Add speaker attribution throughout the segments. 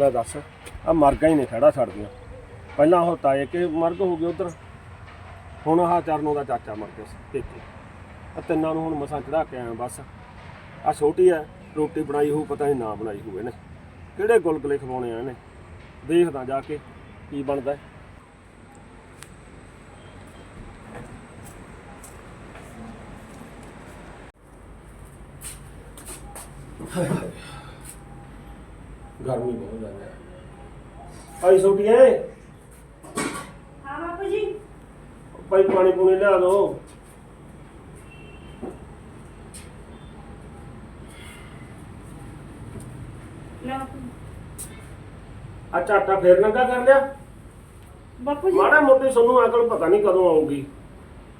Speaker 1: ਲੈ ਦੱਸ। ਆ ਮਰਗਾ ਹੀ ਨਹੀਂ ਖੜਾ ਛੱਡਦੀਆਂ ਪਹਿਲਾਂ ਉਹ ਤਾਏ ਕੇ ਮਰਗ ਹੋ ਗਏ ਉਧਰ। ਹੁਣ ਆਹ ਚਰਨੋਂ ਦਾ ਚਾਚਾ ਮਰ ਗਿਆ ਸੀ ਦੇਖੇ ਆ ਤਿੰਨਾਂ ਨੂੰ ਹੁਣ ਮਸਾਂ ਚੜਾ ਕੇ ਆਇਆ ਬਸ। ਆ ਛੋਟੀ ਆ ਰੋਟੀ ਬਣਾਈ ਹੋਊ, ਪਤਾ ਨਹੀਂ ਨਾ ਬਣਾਈ ਹੋਊ ਇਹਨੇ। ਕਿਹੜੇ ਗੁਲਗੁਲੇ ਖਵਾਉਣੇ ਆ ਇਹਨੇ? ਦੇਖਦਾ ਜਾ ਕੇ ਕੀ ਬਣਦਾ ਹੈ। ਗਰਮੀ ਬਹੁਤ ਜ਼ਿਆਦਾ ਹੈ। ਭਾਈ ਛੋਟੀਏ
Speaker 2: ਹਾਂ ਬਾਪੂ ਜੀ।
Speaker 1: ਭਾਈ ਪਾਣੀ ਪੂਣੀ ਲਿਆ ਦੋ।
Speaker 2: ਲੈ ਬਾਪੂ ਜੀ।
Speaker 1: ਆ ਝਾਟਾ ਫੇਰ ਨੰਗਾ ਕਰ ਲਿਆ।
Speaker 2: ਬਾਪੂ ਜੀ।
Speaker 1: ਮਾੜਾ ਮੋਟੀ ਸਾਨੂੰ ਅਕਲ ਪਤਾ ਨਹੀਂ ਕਦੋਂ ਆਊਗੀ।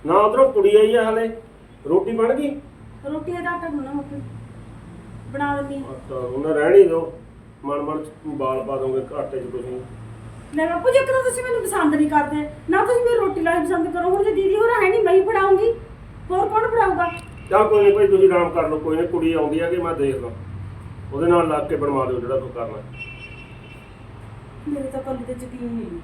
Speaker 1: ਨਾ ਉਧਰੋਂ ਕੁੜੀ ਆਈ ਆ ਹਲੇ। ਰੋਟੀ ਬਣ ਗਈ?
Speaker 2: ਰੋਟੀ ਦਾ ਆਟਾ ਗੁੰਨਾ ਬਾਪੂ। ਬਣਾ ਦਿੰਦੀ।
Speaker 1: ਅੱਛਾ ਉਹਨਾਂ ਰਹਿਣੀ ਦੋ ਮਨ ਮਨ ਬਾਲ ਪਾ ਦੋਗੇ ਆਟੇ 'ਚ ਤੁਸੀਂ।
Speaker 2: ਲੈ ਬਾਪੂ ਜੀ ਇੱਕ ਤਾਂ ਤੁਸੀਂ ਮੈਨੂੰ ਪਸੰਦ ਨਹੀਂ ਕਰਦੇ ਨਾ ਤੁਸੀਂ ਮੇਰੀ ਰੋਟੀ ਲਾਈ ਪਸੰਦ ਕਰੋ ਹੁਣ ਜੇ ਦੀਦੀ ਹੋਰ ਹੈ ਨਹੀਂ ਮੈਂ ਹੀ ਫੜਾਉਂਗੀ। ਹੋਰ ਕੌਣ ਫੜਾਊਗਾ?
Speaker 1: ਚੱਲ ਕੋਈ ਨਹੀਂ ਭਾਈ ਤੁਸੀਂ ਆਰਾਮ ਕਰ ਲਓ ਕੋਈ ਨਹੀਂ ਕੁੜੀ ਆਉਂਦੀ ਆ ਕਿ ਮੈਂ ਦੇਖ ਲਾਂ ਉਹਦੇ ਨਾਲ ਲੱਗ ਕੇ ਬਣਵਾ ਦਿਓ ਜਿਹੜਾ ਤੂੰ ਕਰਨਾ।
Speaker 2: ਮੇਰੇ ਤਾਂ ਕੱਲੀ ਤੇ ਯਕੀਨ ਨਹੀਂ।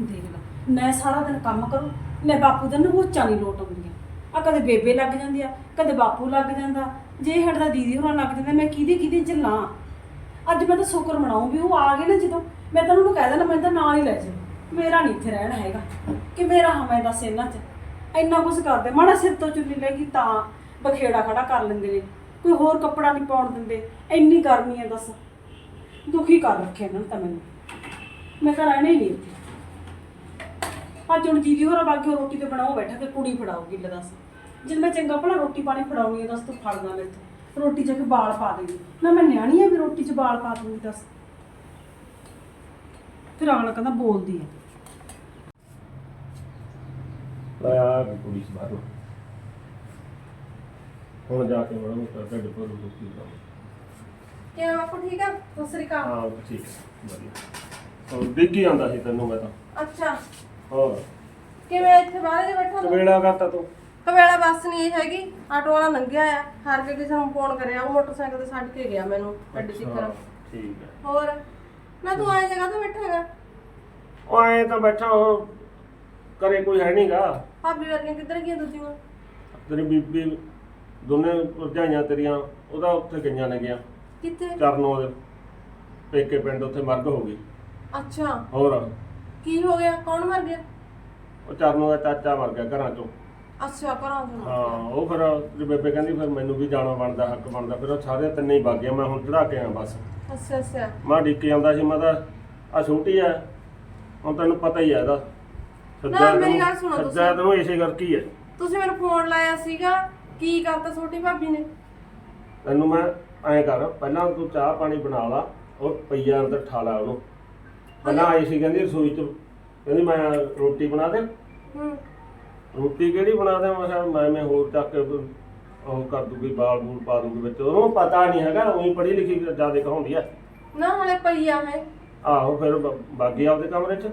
Speaker 2: ਦੇਖ ਲੈ ਮੈਂ ਸਾਰਾ ਦਿਨ ਕੰਮ ਕਰੂੰ ਲੈ ਬਾਪੂ ਦਾ ਨਵੋਚਾ ਨਹੀਂ ਲੋਟ ਆਉਂਦੀਆਂ ਆ ਕਦੇ ਬੇਬੇ ਲੱਗ ਜਾਂਦੀ ਆ, ਕਦੇ ਬਾਪੂ ਲੱਗ ਜਾਂਦਾ। ਜੇ ਹਟਦਾ ਦੀਦੀ ਹੋਰਾਂ ਲੱਗ ਜਾਂਦਾ, ਮੈਂ ਕਿਹਦੀ ਕਿਹਦੀ ਚੱਲਾਂ ਅੱਜ ਮੈਂ ਤਾਂ ਸ਼ੁਕਰ ਮਨਾਉਂ ਵੀ ਉਹ ਆ ਗਏ ਨਾ ਜਦੋਂ। ਮੈਂ ਤਾਂ ਉਹਨੂੰ ਕਹਿ ਦੇਣਾ ਮੈਂ ਤਾਂ ਨਾਂ ਹੀ ਲੈ ਜਾ ਮੇਰਾ ਨਹੀਂ ਇੱਥੇ ਰਹਿਣਾ ਹੈਗਾ। ਕਿ ਮੇਰਾ ਹਾਂ, ਮੈਂ ਦੱਸ ਇਹਨਾਂ 'ਚ। ਇੰਨਾ ਕੁਝ ਕਰਦੇ, ਮਾੜਾ ਸਿਰ ਤੋਂ ਚੁੱਲੀ ਚੁੰਨੀ ਗਈ ਤਾਂ ਬਖੇੜਾ ਖੜਾ ਕਰ ਲੈਂਦੇ ਨੇ। ਕੋਈ ਹੋਰ ਕੱਪੜਾ ਨਹੀਂ ਪਾਉਣ ਦਿੰਦੇ। ਇੰਨੀ ਗਰਮੀ ਹੈ ਦੱਸ। ਦੁਖੀ ਕਰ ਰੱਖਿਆ ਇਹਨਾਂ ਨੇ ਤਾਂ ਮੈਨੂੰ। ਮੈਂ ਤਾਂ ਰਹਿਣਾ ਹੀ ਨਹੀਂ ਇੱਥੇ। ਅੱਜ ਹੁਣ ਦੀਦੀ ਹੋਰਾਂ ਬਾਕੀ ਉਹ ਰੋਟੀ ਤੇ ਬਣਾਓ ਬੈਠਾ ਤੇ ਕੁੜੀ ਫੜਾਉਗੀ ਲੈ ਦੱਸ। ਜਦ ਮੈਂ ਚੰਗਾ ਭਲਾ ਰੋਟੀ ਪਾਣੀ ਫੜਾਉਣੀ ਹੈ ਦੱਸ ਤੂੰ ਫੜਨਾ ਮੇਰੇ ਤੋਂ। ਰੋਟੀ 'ਚ ਕਿ ਬਾਲ ਪਾ ਦੇਗੀ ਨਾ ਮੈਂ ਨਿਆਣੀ ਆ ਵੀ ਰੋਟੀ 'ਚ ਬਾਲ ਪਾ ਦੂੰਗੀ ਦੱਸ। ਫਿਰ ਅਗਲਾ ਕਹਿੰਦਾ ਬੋਲਦੀ ਹੈ
Speaker 1: ਆਇਆ ਵੀ ਕੁੜੀ ਸਬਾਰੋ ਹੁਣ ਜਾ ਕੇ ਬੜਾ ਮੁੱਕਾ ਢਿੱਡ ਭਰ ਰੋਟੀ ਦਾ
Speaker 3: ਕਿਵੇਂ ਬਾਪੂ ਠੀਕ ਆ? ਸਤਿ ਸ੍ਰੀ ਅਕਾਲ।
Speaker 1: ਹਾਂ ਠੀਕ ਹੈ ਵਧੀਆ। ਹੋਰ ਡਿੱਗੀ ਆਂਦਾ ਸੀ ਤੈਨੂੰ ਮੈਂ ਤਾਂ।
Speaker 3: ਅੱਛਾ।
Speaker 1: ਹੋਰ?
Speaker 3: ਕਿਵੇਂ ਇੱਥੇ ਬਾਹਰ ਜੇ ਬੈਠਾ ਤੂੰ
Speaker 1: ਕਵੇਲਾ ਕਰਤਾ ਤੂੰ।
Speaker 3: ਕਵੇਲਾ ਬੱਸ ਨਹੀਂ ਹੈਗੀ ਆਟੋ ਵਾਲਾ ਲੰਘਿਆ ਆ ਹਾਰ ਕੇ ਕਿਸੇ ਨੂੰ ਫੋਨ ਕਰਿਆ ਉਹ ਮੋਟਰਸਾਈਕਲ ਤੇ ਛੱਡ ਕੇ ਗਿਆ ਮੈਨੂੰ ਅੱਡੇ
Speaker 1: ਅੱਛਾ, ਠੀਕ ਹੈ
Speaker 3: ਹੋਰ? ਨਾ ਤੂੰ ਆਏ ਜਗ੍ਹਾ ਤੇ ਬੈਠਾਗਾ
Speaker 1: ਉਹ ਐ ਤਾਂ ਬੈਠਾ ਉਹ ਕਰੇ ਕੋਈ ਹੈ ਨਹੀਂਗਾ
Speaker 3: ਭਾਬੀ ਵਰਗੀਆਂ ਕਿੱਧਰ ਗਈਆਂ ਦੂਜੀਆਂ
Speaker 1: ਤੇਰੀ ਬੀਬੀ ਦੋਨੇ ਭਰਜਾਈਆਂ ਤੇਰੀਆਂ ਉਹਦਾ ਉੱਥੇ ਗਈਆਂ ਨੇ ਗਿਆ
Speaker 3: ਕਿੱਥੇ?
Speaker 1: ਚਰਨੋਂ ਪੇਕੇ ਪਿੰਡ ਉੱਥੇ ਮਰਗ ਹੋ ਗਈ।
Speaker 3: ਅੱਛਾ।
Speaker 1: ਹੋਰ?
Speaker 3: ਕੀ ਹੋ ਗਿਆ? ਕੌਣ ਮਰ ਗਿਆ?
Speaker 1: ਉਹ ਚਰਨੋਂ ਦਾ ਚਾਚਾ ਮਰ ਗਿਆ ਘਰਾਂ ਚੋਂ।
Speaker 3: ਅੱਛਾ ਘਰਾਂ ਤੋਂ
Speaker 1: ਹਾਂ ਉਹ ਫਿਰ ਤੇ ਬੇਬੇ ਕਹਿੰਦੀ ਫਿਰ ਮੈਨੂੰ ਵੀ ਜਾਣਾ ਬਣਦਾ ਹੱਕ ਬਣਦਾ ਫਿਰ ਉਹ ਸਾਰੇ ਤਿੰਨੇ ਹੀ ਵਗ ਗਏ ਮੈਂ ਹੁਣ ਚੜਾ ਕੇ ਆ ਬਸ।
Speaker 3: ਅੱਛਾ ਅੱਛਾ।
Speaker 1: ਮੈਂ ਡਿੱਕੇ ਆਉਂਦਾ ਸੀ ਮੈਂ ਤਾਂ ਆ ਛੋਟੀ ਆ ਹੁਣ ਤੈਨੂੰ ਪਤਾ ਹੀ ਆ ਇਹਦਾ।
Speaker 3: ਨਾ, ਮੇਰੀ ਗੱਲ ਸੁਣੋ ਤੁਸੀਂ।
Speaker 1: ਸੱਜਾ ਤੈਨੂੰ ਇਸੇ ਕਰਕੇ ਹੀ ਹੈ
Speaker 3: ਤੁਸੀਂ ਮੈਨੂੰ ਫੋਨ ਲਾਇਆ ਸੀਗਾ ਕੀ ਕਰਤਾ ਛੋਟੀ ਭਾਬੀ ਨੇ?
Speaker 1: ਤੈਨੂੰ ਮੈਂ ਐਂ ਕਰ ਪਹਿਲਾਂ ਤੂੰ ਚਾਹ ਪਾਣੀ ਬਣਾ ਲਾ ਉਹ ਪਈਆ ਅੰਦਰ ਠਾ ਲਾ ਉਹਨੂੰ। ਪਹਿਲਾਂ ਆਈ ਸੀ ਕਹਿੰਦੀ ਰਸੋਈ ਚ ਕਹਿੰਦੀ ਮੈਂ ਰੋਟੀ ਬਣਾ ਦੇ।
Speaker 3: ਹੂੰ।
Speaker 1: ਰੋਟੀ ਕਿਹੜੀ ਬਣਾ ਦੇ? ਮੈਂ ਕਿਹਾ ਮੈਂ ਮੈਂ ਹੋਰ ਚੱਕ ਕੇ ਉਹ ਕਰ ਦੂਗੀ ਬਾਲ ਬੂਲ ਪਾ ਦੂਗੀ ਵਿੱਚ। ਉਹਨੂੰ ਪਤਾ ਨਹੀਂ ਹੈਗਾ ਉਹੀ ਪੜ੍ਹੀ ਲਿਖੀ ਜ਼ਿਆਦਾ ਕਹਾਉਂਦੀ ਆ।
Speaker 3: ਨਾ ਹਲੇ ਪਈ ਆ ਮੈਂ
Speaker 1: ਆਹੋ ਫਿਰ ਬਾਗੀ ਆਪਦੇ ਕਮਰੇ 'ਚ।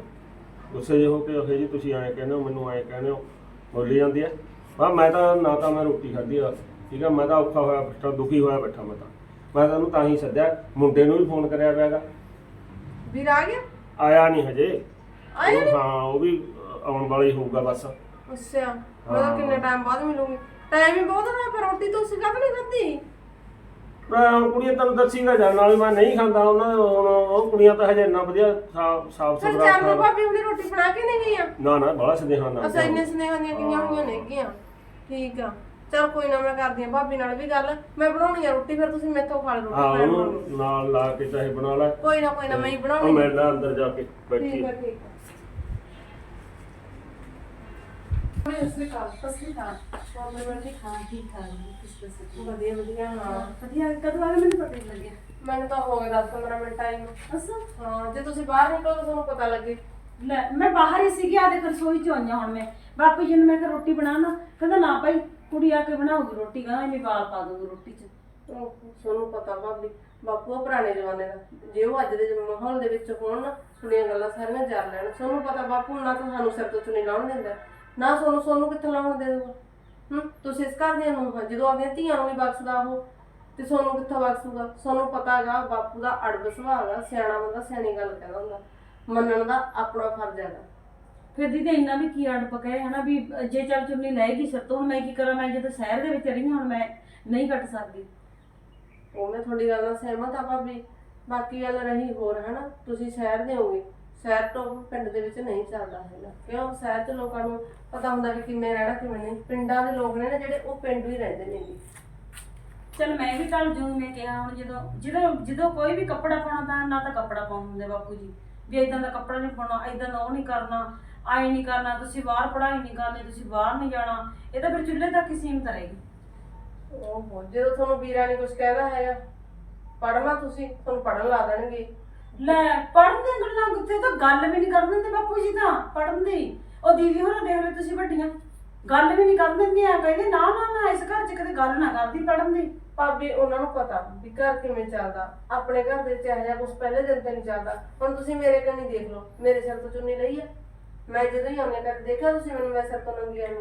Speaker 1: ਗੁੱਸੇ ਜਿਹੇ ਹੋ ਕੇ ਉਹ ਜੀ ਤੁਸੀਂ ਐਂ ਕਹਿੰਦੇ ਹੋ ਮੈਨੂੰ ਐਂ ਕਹਿੰਦੇ ਹੋ ਬੋਲੀ ਜਾਂਦੀ ਆ। ਬਾ ਮੈਂ ਤਾਂ ਨਾ ਤਾਂ ਮੈਂ ਰੋਟੀ ਖਾਧੀ ਆ ਠੀਕ ਆ ਮੈਂ ਤਾਂ ਔਖਾ ਹੋਇਆ ਬੈਠਾ ਦੁਖੀ ਹੋਇਆ ਬੈਠਾ ਮੈਂ ਤਾਂ। ਮੈਂ ਤਾਂ ਉਹਨੂੰ ਤਾਂ ਹੀ ਸੱਦਿਆ ਮੁੰਡੇ ਨੂੰ ਵੀ ਫੋਨ ਕਰਿਆ ਪਿਆਗਾ।
Speaker 3: ਵੀਰ ਆ ਗਿਆ?
Speaker 1: ਆਇਆ ਨਹੀਂ ਹਜੇ।
Speaker 3: ਆਇਆ
Speaker 1: ਉਹ- ਹਾਂ ਉਹ ਵੀ ਆਉਣ ਵਾਲਾ ਹੀ ਹੋਊਗਾ ਬਸ।
Speaker 3: ਅੱਛਾ ਮੈਂ ਤਾਂ ਕਿੰਨੇ ਟਾਈਮ ਬਾਅਦ ਮਿਲੂੰਗੀ। ਟਾਈਮ ਹੀ ਬਹੁਤ ਹੋਇਆ ਪਰ ਰੋਟੀ ਤੁਸੀਂ ਕਦ ਨਹੀਂ ਖਾਧੀ?
Speaker 1: ਮੈਂ ਹੁਣ ਕੁੜੀਆਂ ਤੈਨੂੰ ਦੱਸੀਗਾ ਜਾਣ ਵਾਲੀ ਮੈਂ ਨਹੀਂ ਖਾਂਦਾ ਉਹਨਾਂ ਹੁਣ ਉਹ ਕੁੜੀਆਂ ਤਾਂ ਹਜੇ ਇੰਨਾ ਵਧੀਆ ਸਾਫ਼ ਸਾਫ਼
Speaker 3: ਫਿਰ
Speaker 1: ਸੁਥਰਾ
Speaker 3: ਚਾਰ ਨੂੰ
Speaker 1: ਖਾਣਾ।
Speaker 3: ਭਾਬੀ ਉਹਦੀ ਰੋਟੀ ਬਣਾ ਕੇ ਨਹੀਂ ਗਈਆਂ?
Speaker 1: ਨਾ ਨਾ ਬੜਾ ਸਦੇਹਾਂ ਨਾ
Speaker 3: ਅਸਾਂ ਇੰਨੇ ਸਨੇਹਾਂ ਦੀਆਂ ਕਿੰਨੀਆਂ ਹੋਈਆਂ ਨੇਗੀਆਂ। ਠੀਕ ਆ। ਚਲ ਕੋਈ ਨਾ ਮੈਂ ਕਰਦੀ ਆ ਭਾਬੀ ਨਾਲ ਵੀ ਗੱਲ। ਮੈਂ ਬਣਾਉਣੀ ਆ ਰੋਟੀ ਫਿਰ ਤੁਸੀਂ ਮੈਥੋਂ ਖਾ ਲਓ
Speaker 1: ਹਾਂ
Speaker 3: ਰੋਟੀ
Speaker 1: ਉਹਨੂੰ। ਨਾਲ ਲਾ ਕੇ ਚਾਹੇ ਬਣਾ ਲੈ।
Speaker 3: ਕੋਈ ਨਾ ਕੋਈ ਨਾ ਮੈਂ ਹੀ
Speaker 1: ਉਹ
Speaker 3: ਬਣਾਉਣੀ
Speaker 1: ਮਿਲਣਾ ਅੰਦਰ ਜਾ ਕੇ ਬੈਠੀ
Speaker 3: ਠੀਕ ਆ। ਠੀਕ ਆ। ਵਧੀਆ ਵਧੀਆ ਹਾਂ।
Speaker 2: ਵਧੀਆ। ਕਦੋਂ ਆ ਗਏ? ਮੈਨੂੰ ਪਤਾ ਨਹੀਂ ਲੱਗਿਆ।
Speaker 3: ਮੈਨੂੰ ਤਾਂ ਹੋ ਗਿਆ 10 15 ਮਿੰਟ ਟਾਈਮ
Speaker 2: ਅੱਛਾ।
Speaker 3: ਹਾਂ ਜੇ ਤੁਸੀਂ ਬਾਹਰ ਨਿਕਲੋ ਤਾਂ ਤੁਹਾਨੂੰ ਪਤਾ ਲੱਗੇ।
Speaker 2: ਲੈ ਮੈਂ ਬਾਹਰ ਹੀ ਸੀਗੀ ਆਦੇ ਰਸੋਈ ਚ ਆਈਆਂ ਹੁਣ ਮੈਂ। ਬਾਪੂ ਜੀ ਨੂੰ ਮੈਂ ਕਿਹਾ ਰੋਟੀ ਬਣਾਣਾ ਕਹਿੰਦਾ ਨਾ ਭਾਈ ਕੁੜੀ ਆ ਕੇ ਬਣਾਉਗੀ ਰੋਟੀ। ਕਹਿੰਦਾ ਇਹਨੇ ਵਾਲ ਪਾ ਦੂਗੀ ਰੋਟੀ ਚ।
Speaker 3: ਉਹ ਤੁਹਾਨੂੰ ਪਤਾ ਭਾਬੀ ਬਾਪੂ ਆ ਪੁਰਾਣੇ ਜ਼ਮਾਨੇ ਦਾ। ਜੇ ਉਹ ਅੱਜ ਦੇ ਮਾਹੌਲ ਦੇ ਵਿੱਚ ਹੋਣ ਨਾ ਸੁਣੀਆਂ ਗੱਲਾਂ ਸਾਰੀਆਂ ਜਰ ਲੈਣ। ਤੁਹਾਨੂੰ ਪਤਾ ਬਾਪੂ ਨਾ ਤਾਂ ਸਾਨੂੰ ਸਿਰ ਤੋਂ ਚੁੰਨੀ ਲਾਉਣ ਦਿੰਦਾ। ਨਾ ਸੋਨੂੰ ਸੋਨੂੰ ਕਿੱਥੇ ਲਾਉਣ ਦੇ ਦੂਗਾ ਹੂੰ? ਤੁਸੀਂ ਇਸ ਘਰ ਦੀਆਂ ਨੂੰ ਜਦੋਂ ਆਪਣੀਆਂ ਧੀਆਂ ਨੂੰ ਨਹੀਂ ਬਖਸ਼ਦਾ ਉਹ ਤੇ ਸੋਨੂੰ ਕਿੱਥੋਂ ਬਖਸ਼ੂਗਾ? ਸੋਨੂੰ ਪਤਾ ਹੈਗਾ ਬਾਪੂ ਦਾ ਅੜਬ ਸੁਭਾਅ ਹੈਗਾ ਸਿਆਣਾ ਬੰਦਾ ਸਿਆਣੀ ਗੱਲ ਕਹਿੰਦਾ ਹੁੰਦਾ। ਮੰਨਣ ਦਾ ਆਪਣਾ ਫਰਜ਼ ਹੈਗਾ।
Speaker 2: ਫਿਰ ਦੀਦੀ ਇੰਨਾ ਵੀ ਕੀ ਅੜ ਪਕਾਏ ਹਨਾ ਵੀ ਜੇ ਚੱਲ ਚੁੰਨੀ ਲੈਗੀ ਸਿਰ ਤੋਂ ਹੁਣ ਮੈਂ ਕੀ ਕਰਾਂ? ਮੈਂ ਜਦੋਂ ਸ਼ਹਿਰ ਦੇ ਵਿੱਚ ਰਹੀ ਹਾਂ, ਹੁਣ ਮੈਂ ਨਹੀਂ ਕੱਟ ਸਕਦੀ।
Speaker 3: ਉਹ ਮੈਂ ਤੁਹਾਡੀ ਗੱਲ ਨਾਲ ਸਹਿਮਤ ਆ ਭਾਬੀ। ਬਾਕੀ ਗੱਲ ਰਹੀ ਹੋਰ ਹਨਾ? ਤੁਸੀਂ ਸ਼ਹਿਰ ਦੇ ਹੋਗੇ। ਸ਼ਹਿਰ ਤੋਂ ਪਿੰਡ ਦੇ ਵਿੱਚ ਨਹੀਂ ਚੱਲਦਾ ਹੈਗਾ। ਕਿਉਂ? ਸ਼ਹਿਰ 'ਚ ਲੋਕਾਂ ਨੂੰ ਪਤਾ ਹੁੰਦਾ ਕਿ ਕਿਵੇਂ ਰਹਿਣਾ ਕਿਵੇਂ ਨਹੀਂ। ਪਿੰਡਾਂ ਦੇ ਲੋਕ ਨੇ ਨਾ ਜਿਹੜੇ ਉਹ ਪਿੰਡ ਹੀ ਰਹਿੰਦੇ ਨੇ ਜੀ।
Speaker 2: ਚਲ ਮੈਂ ਵੀ ਕੱਲ ਜਿਉਂ ਮੈਂ ਕਿਹਾ ਹੁਣ ਜਦੋਂ ਜਦੋਂ ਜਦੋਂ ਕੋਈ ਵੀ ਕੱਪੜਾ ਪਾਉਣਾ ਤਾਂ ਨਾ ਤਾਂ ਕੱਪੜਾ ਪਾਉਣ ਹੁੰਦੇ ਬਾਪੂ ਜੀ। ਵੀ ਇਦਾਂ ਦਾ ਕੱਪੜਾ ਨਹੀਂ ਪਾਉਣਾ ਇਦਾਂ ਦਾ ਉਹ ਨਹੀਂ ਕਰਨਾ ਆਏ ਨਹੀਂ ਕਰਨਾ ਤੁਸੀਂ ਬਾਹਰ ਪੜ੍ਹਾਈ ਨਹੀਂ ਕਰਨੀ ਤੁਸੀਂ ਬਾਹਰ ਨਹੀਂ ਜਾਣਾ ਇਹ ਤਾਂ ਫਿਰ ਚੁੱਲ੍ਹੇ ਤੱਕ ਹੀ ਸੀਮਤ ਰਹੇਗੀ।
Speaker 3: ਓਹੋ ਜਦੋਂ ਤੁਹਾਨੂੰ ਵੀਰਾ ਨੇ ਕੁਝ ਕਹਿਦਾ ਹੈਗਾ ਪੜ੍ਹਨਾ ਤੁਸੀਂ ਤੁਹਾਨੂੰ ਪੜ੍ਹਨ ਲਾ ਦੇਣਗੇ।
Speaker 2: ਲੈ ਪੜਨ ਦੀਆਂ ਗੱਲਾਂ ਕਿੱਥੇ? ਤਾਂ ਗੱਲ ਵੀ ਨਹੀਂ ਕਰਨ ਦਿੰਦੇ ਬਾਪੂ ਜੀ ਤਾਂ ਪੜਨ ਦੀ। ਉਹ ਦੀਦੀ ਹੋਰਾਂ ਦੇਖ ਲਓ ਤੁਸੀਂ ਵੱਡੀਆਂ। ਗੱਲ ਵੀ ਨਹੀਂ ਕਰਨ ਦਿੰਦੀਆਂ, ਕਹਿੰਦੇ ਨਾ ਨਾ ਨਾ, ਇਸ ਘਰ 'ਚ ਕਦੇ ਗੱਲ ਨਾ ਕਰਦੀ ਪੜਨ ਦੀ।
Speaker 3: ਭਾਬੀ, ਉਹਨਾਂ ਨੂੰ ਪਤਾ ਵੀ ਘਰ ਕਿਵੇਂ ਚੱਲਦਾ। ਆਪਣੇ ਘਰ ਦੇ ਵਿੱਚ ਇਹੋ ਜਿਹਾ ਕੁਝ ਪਹਿਲੇ ਦਿਨ ਤੇ ਨਹੀਂ ਚੱਲਦਾ। ਹੁਣ ਤੁਸੀਂ ਮੇਰੇ ਕੰਨੀ ਦੇਖ ਲਓ, ਮੇਰੇ ਸਿਰ ਤੋਂ ਚੁੰਨੀ ਲਈ ਆ। ਮੈਂ ਜਦੋਂ ਹੀ ਆਉਂਦੇ ਕਰ ਦੇਖਿਆ ਤੁਸੀਂ ਮੈਨੂੰ ਮੈਂ ਸਿਰ ਤੋਂ ਨੰਗੀ ਆਈ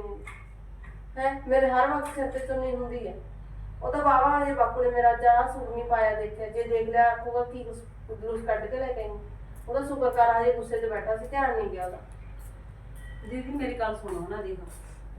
Speaker 3: ਹੈ? ਮੇਰੇ ਹਰ ਵਕਤ ਸਿਰ ਤੇ ਚੁੰਨੀ ਹੁੰਦੀ ਹੈ ਉਹ ਤਾਂ ਬਾਬਾ ਹਜੇ ਬਾਪੂ ਨੇ ਮੇਰਾ ਜਾ ਸੂਟ ਨਹੀਂ ਪਾਇਆ ਦੇਖਿਆ। ਜੇ ਦੇਖ ਲਿਆ, ਆਖੂਗਾ ਕੀ ਜਲੂਸ ਕੱਢ ਕੇ ਲੈ ਕੇ ਆਈ। ਉਹਦਾ ਸ਼ੁਕਰ ਕਰ ਹਜੇ ਗੁੱਸੇ 'ਚ ਬੈਠਾ ਸੀ, ਧਿਆਨ ਨਹੀਂ ਗਿਆ ਉਹਦਾ।
Speaker 2: ਦੀਦੀ, ਮੇਰੀ ਗੱਲ ਸੁਣੋ ਨਾ ਦੇਖੋ